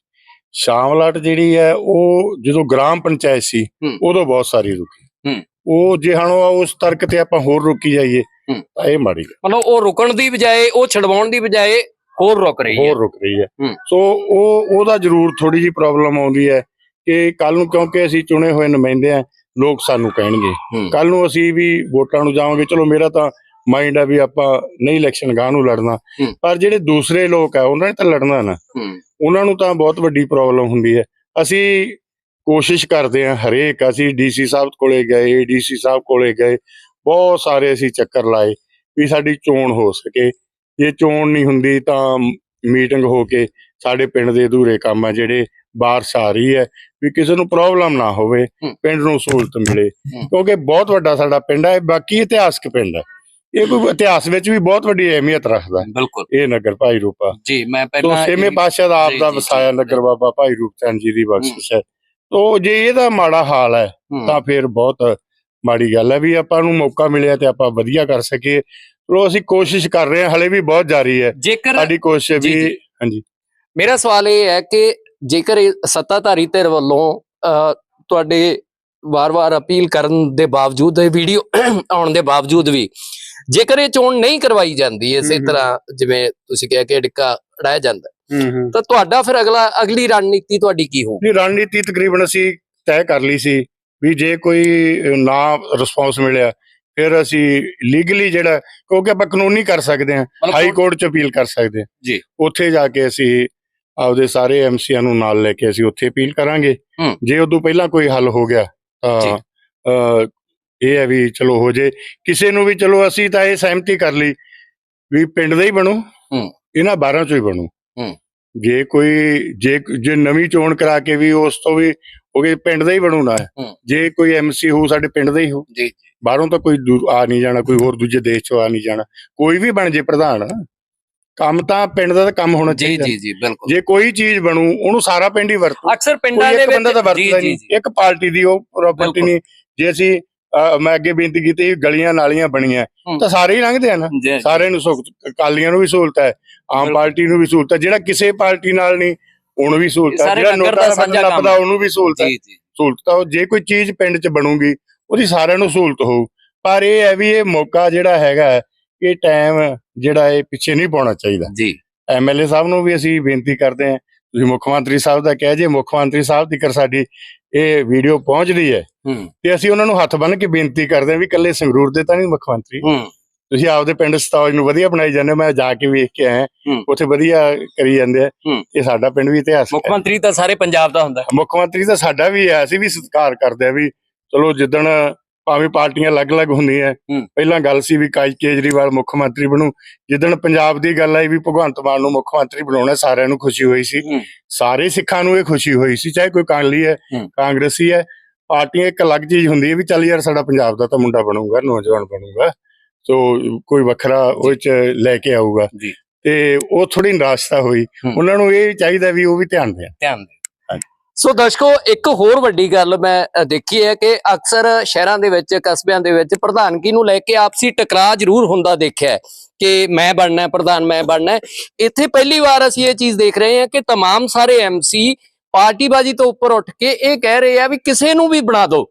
ਸ਼ਾਮਲਾਟ ਜਿਹੜੀ ਹੈ ਉਹ ਜਦੋਂ ਗ੍ਰਾਮ ਪੰਚਾਇਤ ਸੀ ਹੂੰ। ਉਦੋਂ ਬਹੁਤ ਸਾਰੀ ਰੁਕੀ ਹੂੰ। ਉਹ ਜੇ ਹੁਣ ਉਹ ਉਸ ਤਰਕ ਤੇ ਆਪਾਂ ਹੋਰ ਰੁਕੀ ਜਾਈਏ ਹੂੰ। ਤਾਂ ਇਹ ਮਾੜੀ ਗੱਲ ਮਤਲਬ ਉਹ ਰੁਕਣ ਦੀ ਬਜਾਏ ਉਹ ਛਡਵਾਉਣ ਦੀ ਬਜਾਏ ਹੋਰ ਰੁਕ ਰਹੀ ਹੈ ਹੋਰ ਰੁਕ ਰਹੀ ਹੈ ਹੂੰ। ਸੋ ਉਹ ਉਹਦਾ ਜ਼ਰੂਰ ਥੋੜੀ ਜੀ ਪ੍ਰੋਬਲਮ ਆਉਂਦੀ ਹੈ ਕਿ ਕੱਲ ਨੂੰ ਕਿਉਂਕਿ ਅਸੀਂ ਚੁਣੇ ਹੋਏ ਨੁਮਾਇੰਦੇ ਆ ਲੋਕ ਸਾਨੂੰ ਕਹਿਣਗੇ। ਕੱਲ ਨੂੰ ਅਸੀਂ ਵੀ ਵੋਟਾਂ ਨੂੰ ਜਾਵਾਂਗੇ। ਚਲੋ ਮੇਰਾ ਤਾਂ ਮਾਈਂਡ ਆ ਵੀ ਆਪਾਂ ਨਹੀਂ ਇਲੈਕਸ਼ਨ ਗਾਹ ਨੂੰ ਲੜਨਾ। ਪਰ ਜਿਹੜੇ ਦੂਸਰੇ ਲੋਕ ਆ ਉਹਨਾਂ ਨੇ ਤਾਂ ਲੜਨਾ ਨਾ। ਉਹਨਾਂ ਨੂੰ ਤਾਂ ਬਹੁਤ ਵੱਡੀ ਪ੍ਰੋਬਲਮ ਹੁੰਦੀ ਹੈ। ਅਸੀਂ ਕੋਸ਼ਿਸ਼ ਕਰਦੇ ਹਾਂ ਹਰੇਕ ਅਸੀਂ ਡੀਸੀ ਸਾਹਿਬ ਕੋਲੇ ਗਏ ਡੀਸੀ ਸਾਹਿਬ ਕੋਲੇ ਗਏ ਬਹੁਤ ਸਾਰੇ ਅਸੀਂ ਚੱਕਰ ਲਾਏ ਵੀ ਸਾਡੀ ਚੋਣ ਹੋ ਸਕੇ। ਜੇ ਚੋਣ ਨਹੀਂ ਹੁੰਦੀ ਤਾਂ ਮੀਟਿੰਗ ਹੋ ਕੇ ਸਾਡੇ ਪਿੰਡ ਦੇ ਅਧੂਰੇ ਕੰਮ ਆ ਜਿਹੜੇ ਬਾਰਿਸ਼ ਆ ਰਹੀ ਹੈ। ਵੀ ਕਿਸੇ ਨੂੰ ਪ੍ਰੋਬਲਮ ਨਾ ਹੋਵੇ। ਪਿੰਡ ਨੂੰ ਸਹੂਲਤ ਮਿਲੇ। ਕਿਉਂਕਿ ਬਹੁਤ ਵੱਡਾ ਸਾਡਾ ਪਿੰਡ ਹੈ ਬਾਕੀ ਇਤਿਹਾਸਕ ਪਿੰਡ ਹੈ ਇਹ ਕੋਈ ਇਤਿਹਾਸ ਵਿੱਚ ਵੀ ਬਹੁਤ ਵੱਡੀ ਅਹਿਮੀਅਤ ਰੱਖਦਾ। ਹੈ, ਬਿਲਕੁਲ। ਇਹ ਨਗਰ ਭਾਈ ਰੂਪਾ। ਜੀ ਮੈਂ ਪਹਿਲਾਂ ਇਹ- ਪਾਤਸ਼ਾਹ ਦਾ ਆਪ ਦਾ ਵਸਾਇਆ ਨਗਰ ਬਾਬਾ ਭਾਈ ਰੂਪ ਚੰਦ ਜੀ ਦੀ ਬਖਸ਼ਿਸ਼ ਹੈ। ਤੋ ਜੇ ਇਹਦਾ ਮਾੜਾ ਹਾਲ ਹੈ ਤਾਂ ਫਿਰ ਬਹੁਤ ਮਾੜੀ ਗੱਲ ਹੈ ਵੀ ਆਪਾਂ ਨੂੰ ਮੌਕਾ ਮਿਲਿਆ ਤੇ ਆਪਾਂ ਵਧੀਆ ਕਰ ਸਕੀਏ। ਚਲੋ ਅਸੀਂ ਕੋਸ਼ਿਸ਼ ਕਰ ਰਹੇ ਹਾਂ ਹਲੇ ਵੀ ਬਹੁਤ ਜਾਰੀ ਹੈ। ਸਾਡੀ ਕੋਸ਼ਿਸ਼ ਵੀ। ਹਾਂਜੀ। ਮੇਰਾ ਸਵਾਲ ਇਹ ਹੈ ਕਿ ਜੇਕਰ ਸੱਤਾਧਾਰੀ ਧਿਰ ਵੱਲੋਂ ਤੁਹਾਡੇ ਵਾਰ-ਵਾਰ ਅਪੀਲ ਕਰਨ ਦੇ ਬਾਵਜੂਦ ਇਹ ਵੀਡੀਓ ਆਉਣ ਦੇ ਬਾਵਜੂਦ ਵੀ ਜੇਕਰ ਇਹ ਚੋਣ ਨਹੀਂ ਕਰਵਾਈ ਜਾਂਦੀ ਇਸੇ। ਤਰ੍ਹਾਂ ਜਿਵੇਂ ਤੁਸੀਂ ਕਿਹਾ ਕਿ ਡਿੱਕਾ ਉਡਾਇਆ ਜਾਂਦਾ ਤਾਂ ਤੁਹਾਡਾ ਫਿਰ ਅਗਲਾ ਅਗਲੀ ਰਣਨੀਤੀ ਤੁਹਾਡੀ ਕੀ ਹੋਊ ਨਹੀਂ ਰਣਨੀਤੀ ਤਕਰੀਬਨ ਅਸੀਂ ਤੈਅ ਕਰ ਲਈ ਸੀ ਵੀ ਜੇ ਕੋਈ ਨਾ ਰਿਸਪੌਂਸ ਮਿਲਿਆ ਫਿਰ ਅਸੀਂ ਲੀਗਲੀ ਜਿਹੜਾ ਕਿਉਂਕਿ ਆਪਾਂ ਕਾਨੂੰਨੀ ਕਰ ਸਕਦੇ ਹਾਂ ਹਾਈ ਕੋਰਟ ਚ ਅਪੀਲ ਕਰ ਸਕਦੇ ਹਾਂ ਜੀ। ਉੱਥੇ ਜਾ ਕੇ ਅਸੀਂ ਆਪਦੇ ਸਾਰੇ ਐਮਸੀਆਂ ਨੂੰ ਨਾਲ ਲੈ ਕੇ ਅਸੀਂ ਉੱਥੇ ਅਪੀਲ ਕਰਾਂਗੇ। ਜੇ ਉਦੋਂ ਪਹਿਲਾਂ ਕੋਈ ਹੱਲ ਹੋ ਗਿਆ। ਤਾਂ ਇਹ ਹੈ ਵੀ ਚਲੋ ਹੋ ਜੇ ਕਿਸੇ ਨੂੰ ਵੀ ਚਲੋ ਅਸੀਂ ਤਾਂ ਇਹ ਸਹਿਮਤੀ ਕਰ ਲਈ ਵੀ ਪਿੰਡ ਦਾ ਹੀ ਬਣੂ। ਇਹਨਾਂ 12 ਚੋਂ ਹੀ ਬਣੂ। ਜੇ ਕੋਈ ਜੇ ਜੇ ਨਵੀਂ ਚੋਣ ਕਰਾ ਕੇ ਵੀ ਉਸ ਤੋਂ ਵੀ ਗਏ ਪਿੰਡ ਦਾ ਹੀ ਬਣੂ ਨਾ ਹੂੰ। ਜੇ ਕੋਈ ਐਮਸੀ ਹੋ ਸਾਡੇ ਪਿੰਡ ਦਾ ਹੀ ਹੋ ਜੀ ਬਾਹਰੋਂ ਤਾਂ ਕੋਈ ਆ ਨਹੀਂ ਜਾਣਾ ਕੋਈ ਹੋਰ ਦੂਜੇ ਦੇਸ਼ ਚੋਂ ਆ ਨਹੀਂ ਜਾਣਾ ਕੋਈ ਵੀ ਬਣ ਜੇ ਪ੍ਰਧਾਨ ਕੰਮ ਤਾਂ ਪਿੰਡ ਦਾ ਤਾਂ ਕੰਮ ਹੋਣਾ ਜੀ ਚਾਹੀਦਾ। ਜੀ ਜੀ ਬਿਲਕੁਲ। ਜੇ ਕੋਈ ਚੀਜ਼ ਬਣੂ ਉਹਨੂੰ ਸਾਰਾ ਪਿੰਡ ਹੀ ਵਰਤੂ। ਅਕਸਰ ਕੋਈ ਪਿੰਡਾਂ ਦੇ ਇੱਕ ਬੰਦਾ ਤਾਂ ਵਿੱਚ ਜੀ ਵਰਤਦਾ ਜੀ ਨਹੀਂ। ਜੀ। ਇੱਕ ਪਾਰਟੀ ਦੀ ਉਹ ਪ੍ਰਾਪਰਟੀ ਬਿਲਕੁਲ। ਨਹੀਂ। ਜੇ ਅਸੀਂ ਅਹ, ਮੈਂ ਅੱਗੇ ਬੇਨਤੀ ਕੀਤੀ ਗਲੀਆਂ ਨਾਲੀਆਂ ਬਣੀਆਂ। ਹੂੰ। ਤਾਂ ਸਾਰੇ ਹੀ ਲੰਘਦੇ ਆ ਨਾ। ਜੀ, ਸਾਰਿਆਂ ਨੂੰ ਸਹੂਲਤ ਕਾਲੀਆਂ ਨੂੰ ਵੀ ਸਹੂਲਤ ਹੈ ਆਮ ਬਿਲਕੁਲ। ਪਾਰਟੀ ਨੂੰ ਵੀ ਸਹੂਲਤ ਹੈ। ਜਿਹੜਾ ਕਿਸੇ ਪਾਰਟੀ ਨਾਲ ਨਹੀਂ ਉਹਨੂੰ ਵੀ ਸਹੂਲਤ ਹੈ। ਸਾਰੇ ਜਿਹੜਾ ਦਾ ਨੋਟਾਂ ਸਾਂਝਾ ਪਤਾ ਉਹਨੂੰ ਵੀ ਸਹੂਲਤ ਹੈ। ਜੀ ਜੀ। ਸਹੂਲਤ ਤਾਂ ਉਹ ਜੇ ਕੋਈ ਚੀਜ਼ ਪਿੰਡ 'ਚ ਬਣੂਗੀ ਉਹਦੀ ਸਾਰਿਆਂ ਨੂੰ ਸਹੂਲਤ ਹੋਊ। ਪਰ ਇਹ ਹੈ ਵੀ ਇਹ ਮੌਕਾ ਜਿਹੜਾ ਹੈਗਾ ਹੈ, ਇਹ ਟਾਈਮ ਜਿਹੜਾ ਇਹ ਪਿੱਛੇ ਨਹੀਂ ਪਾਉਣਾ ਚਾਹੀਦਾ। ਜੀ। ਐਮਐਲਏ ਸਾਹਿਬ ਨੂੰ ਵੀ ਅਸੀਂ ਬੇਨਤੀ ਕਰਦੇ ਹਾਂ ਤੁਸੀਂ ਮੁੱਖ ਮੰਤਰੀ ਸਾਹਿਬ ਦਾ ਕਹਿ ਜੇ ਮੁੱਖ ਮੰਤਰੀ ਸਾਹਿਬ ਦੀ ਕਰ ਸਾਡੀ ਇਹ ਵੀਡੀਓ ਪਹੁੰਚਦੀ ਹੈ ਹੂੰ। ਤੇ ਅਸੀਂ ਉਹਨਾਂ ਨੂੰ ਹੱਥ ਬੰਨ੍ਹ ਕੇ ਬੇਨਤੀ ਕਰਦੇ ਹਾਂ ਵੀ ਇਕੱਲੇ ਸੰਗਰੂਰ ਦੇ ਤਾਂ ਨਹੀਂ ਮੁੱਖ ਮੰਤਰੀ। ਤੁਸੀਂ ਆਪਦੇ ਪਿੰਡ ਸਤੌਜ ਨੂੰ ਵਧੀਆ ਬਣਾਈ ਜਾਂਦੇ। ਮੈਂ ਜਾ ਕੇ ਵੇਖ ਕੇ ਆਇਆ। ਉੱਥੇ ਵਧੀਆ ਕਰੀ ਜਾਂਦੇ ਆ। ਇਹ ਸਾਡਾ ਪਿੰਡ ਵੀ ਇਤਿਹਾਸ ਮੁੱਖ ਮੰਤਰੀ ਤਾਂ ਸਾਰੇ ਪੰਜਾਬ ਦਾ ਹੁੰਦਾ। ਮੁੱਖ ਮੰਤਰੀ ਤਾਂ ਸਾਡਾ ਵੀ ਹੈ ਅਸੀਂ ਵੀ ਸਤਿਕਾਰ ਕਰਦੇ ਆ ਵੀ ਚਲੋ ਜਿੱਦਣ ਭਾਵੇਂ ਪਾਰਟੀਆਂ ਅਲੱਗ-ਅਲੱਗ ਹੁੰਦੀਆਂ। ਪਹਿਲਾਂ ਗੱਲ ਸੀ ਵੀ ਕਾਜ ਕੇਜਰੀਵਾਲ ਮੁੱਖ ਮੰਤਰੀ ਬਣੂ ਜਿੱਦਣ ਪੰਜਾਬ ਦੀ ਗੱਲ ਆਈ ਵੀ ਭਗਵੰਤ ਮਾਨ ਨੂੰ ਮੁੱਖ ਮੰਤਰੀ ਬਣਾਉਣਾ ਸਾਰਿਆਂ ਨੂੰ ਖੁਸ਼ੀ ਹੋਈ ਸੀ। ਸਾਰੇ ਸਿੱਖਾਂ ਨੂੰ ਇਹ ਖੁਸ਼ੀ ਹੋਈ ਸੀ ਚਾਹੇ ਕੋਈ ਕਾਂਗਲੀ ਹੈ। ਕਾਂਗਰਸੀ ਹੈ ਪਾਰਟੀਆਂ ਇੱਕ ਅਲੱਗ ਚੀਜ਼ ਹੁੰਦੀ ਹੈ ਵੀ ਚੱਲ ਯਾਰ ਸਾਡਾ ਪੰਜਾਬ ਦਾ ਤਾਂ ਮੁੰਡਾ ਬਣੂਗਾ ਨੌਜਵਾਨ ਬਣੂਗਾ ਸੋ ਕੋਈ ਵੱਖਰਾ ਉਹ ਚ ਲੈ ਕੇ ਆਊਗਾ। ਤੇ ਉਹ ਥੋੜੀ ਨਿਰਾਸ਼ਤਾ ਹੋਈ। ਉਹਨਾਂ ਨੂੰ ਇਹ ਚਾਹੀਦਾ ਵੀ ਉਹ ਵੀ ਧਿਆਨ ਦੇਣ ਧਿਆਨ ਦੇ ਸੋ ਦਰਸ਼ਕੋ ਇੱਕ ਹੋਰ ਵੱਡੀ ਗੱਲ ਮੈਂ ਅ, ਦੇਖੀ ਹੈ ਕਿ ਅਕਸਰ ਸ਼ਹਿਰਾਂ ਦੇ ਵਿੱਚ ਕਸਬਿਆਂ ਦੇ ਵਿੱਚ ਪ੍ਰਧਾਨਗੀ ਨੂੰ ਲੈ ਕੇ ਆਪਸੀ ਟਕਰਾਅ ਜ਼ਰੂਰ ਹੁੰਦਾ ਦੇਖਿਆ ਹੈ ਕਿ ਮੈਂ ਬਣਨਾ ਹੈ ਪ੍ਰਧਾਨ ਮੈਂ ਬਣਨਾ ਹੈ ਇੱਥੇ ਪਹਿਲੀ ਵਾਰ ਅਸੀਂ ਇਹ ਚੀਜ਼ ਦੇਖ ਰਹੇ ਹਾਂ ਕਿ तमाम ਸਾਰੇ ਐਮਸੀ ਪਾਰਟੀਬਾਜ਼ੀ ਤੋਂ ਉੱਪਰ ਉੱਠ ਕੇ ਇਹ ਕਹਿ ਰਹੇ ਆ ਵੀ ਕਿਸੇ ਨੂੰ ਵੀ ਬਣਾ ਦਿਓ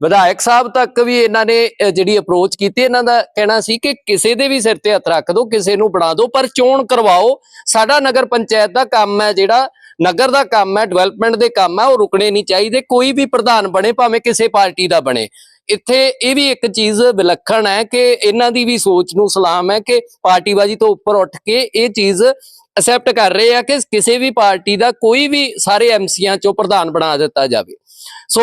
ਵਿਧਾਇਕ ਸਾਹਿਬ ਤੱਕ ਵੀ ਇਹਨਾਂ ਨੇ ਅ, ਜਿਹੜੀ ਅਪਰੋਚ ਕੀਤੀ ਇਹਨਾਂ ਦਾ ਕਹਿਣਾ ਸੀ ਕਿ ਕਿਸੇ ਦੇ ਵੀ ਸਿਰ ਤੇ ਹੱਥ ਰੱਖ ਦਿਓ ਕਿਸੇ ਨੂੰ ਬਣਾ ਦਿਓ ਪਰ ਚੋਣ ਕਰਵਾਓ ਸਾਡਾ ਨਗਰ ਪੰਚਾਇਤ ਦਾ ਕੰਮ ਹੈ ਜਿਹੜਾ ਨਗਰ ਦਾ ਕੰਮ ਹੈ ਡਿਵੈਲਪਮੈਂਟ ਦੇ ਕੰਮ ਹੈ, ਉਹ ਰੁਕਣੇ ਨਹੀਂ ਚਾਹੀਦੇ, ਕੋਈ ਵੀ ਪ੍ਰਧਾਨ ਬਣੇ, ਭਾਵੇਂ ਕਿਸੇ ਪਾਰਟੀ ਦਾ ਬਣੇ। ਇੱਥੇ ਇਹ ਵੀ ਇੱਕ ਚੀਜ਼ ਵਿਲੱਖਣ ਹੈ ਕਿ ਇਹਨਾਂ ਦੀ ਵੀ ਸੋਚ ਨੂੰ ਸਲਾਮ ਹੈ ਕਿ ਪਾਰਟੀਬਾਜ਼ੀ ਤੋਂ ਉੱਪਰ ਉੱਠ ਕੇ ਇਹ ਚੀਜ਼ ਅਸੈਪਟ ਕਰ ਰਹੇ ਆ ਕਿ ਕਿਸੇ ਵੀ ਪਾਰਟੀ ਦਾ ਕੋਈ ਵੀ ਸਾਰੇ ਐਮਸੀਆਂ ਚੋਂ ਪ੍ਰਧਾਨ ਬਣਾ ਦਿੱਤਾ ਜਾਵੇ। ਸੋ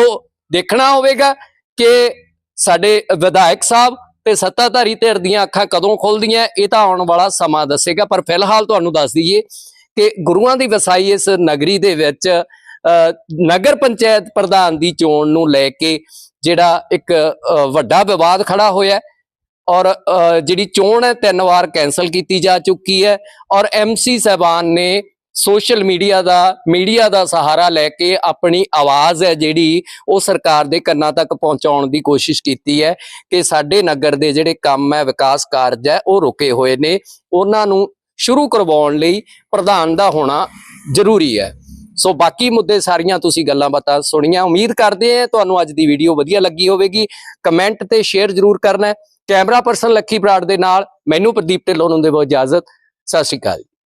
ਦੇਖਣਾ ਹੋਵੇਗਾ ਕਿ ਸਾਡੇ ਵਿਧਾਇਕ ਸਾਹਿਬ ਤੇ ਸੱਤਾਧਾਰੀ ਧਿਰ ਦੀਆਂ ਅੱਖਾਂ ਕਦੋਂ ਖੁੱਲਦੀਆਂ, ਇਹ ਤਾਂ ਆਉਣ ਵਾਲਾ ਸਮਾਂ ਦੱਸੇਗਾ, ਪਰ ਫਿਲਹਾਲ ਤੁਹਾਨੂੰ ਦੱਸ ਦਈਏ ਕਿ ਗੁਰੂਆਂ ਦੀ ਵਸਾਈ ਇਸ ਨਗਰੀ ਦੇ ਵਿੱਚ ਨਗਰ ਪੰਚਾਇਤ ਪ੍ਰਧਾਨ ਦੀ ਚੋਣ ਨੂੰ ਲੈ ਕੇ ਜਿਹੜਾ ਇੱਕ ਵੱਡਾ ਵਿਵਾਦ ਖੜਾ ਹੋਇਆ ਔਰ ਜਿਹੜੀ ਚੋਣ ਹੈ ਤਿੰਨ ਵਾਰ ਕੈਨਸਲ ਕੀਤੀ ਜਾ ਚੁੱਕੀ ਹੈ ਔਰ ਐਮਸੀ ਸਹਿਬਾਨ ਨੇ ਸੋਸ਼ਲ ਮੀਡੀਆ ਦਾ ਮੀਡੀਆ ਦਾ ਸਹਾਰਾ ਲੈ ਕੇ ਆਪਣੀ ਆਵਾਜ਼ ਹੈ ਜਿਹੜੀ ਉਹ ਸਰਕਾਰ ਦੇ ਕੰਨਾਂ ਤੱਕ ਪਹੁੰਚਾਉਣ ਦੀ ਕੋਸ਼ਿਸ਼ ਕੀਤੀ ਹੈ ਕਿ ਸਾਡੇ ਨਗਰ ਦੇ ਜਿਹੜੇ ਕੰਮ ਹੈ, ਵਿਕਾਸ ਕਾਰਜ ਹੈ ਉਹ ਰੁਕੇ ਹੋਏ ਨੇ। ਉਹਨਾਂ ਨੂੰ ਸ਼ੁਰੂ ਕਰਵਾਉਣ ਲਈ ਪ੍ਰਧਾਨ ਦਾ ਹੋਣਾ ਜ਼ਰੂਰੀ ਹੈ। ਸੋ ਬਾਕੀ ਮੁੱਦੇ ਸਾਰੀਆਂ ਤੁਸੀਂ ਗੱਲਾਂ ਬਾਤਾਂ ਸੁਣੀਆਂ। ਉਮੀਦ ਕਰਦੇ ਹਾਂ ਤੁਹਾਨੂੰ ਅੱਜ ਦੀ ਵੀਡੀਓ ਵਧੀਆ ਲੱਗੀ ਹੋਵੇਗੀ। ਕਮੈਂਟ ਤੇ ਸ਼ੇਅਰ ਜ਼ਰੂਰ ਕਰਨਾ ਕੈਮਰਾ ਪਰਸਨ ਲੱਕੀ ਬਰਾੜ ਦੇ ਨਾਲ, ਮੈਨੂੰ ਪ੍ਰਦੀਪ ਢਿੱਲੋਂ ਨੂੰ ਦੇਵੋ ਇਜਾਜ਼ਤ। ਸਤਿ ਸ਼੍ਰੀ ਅਕਾਲ।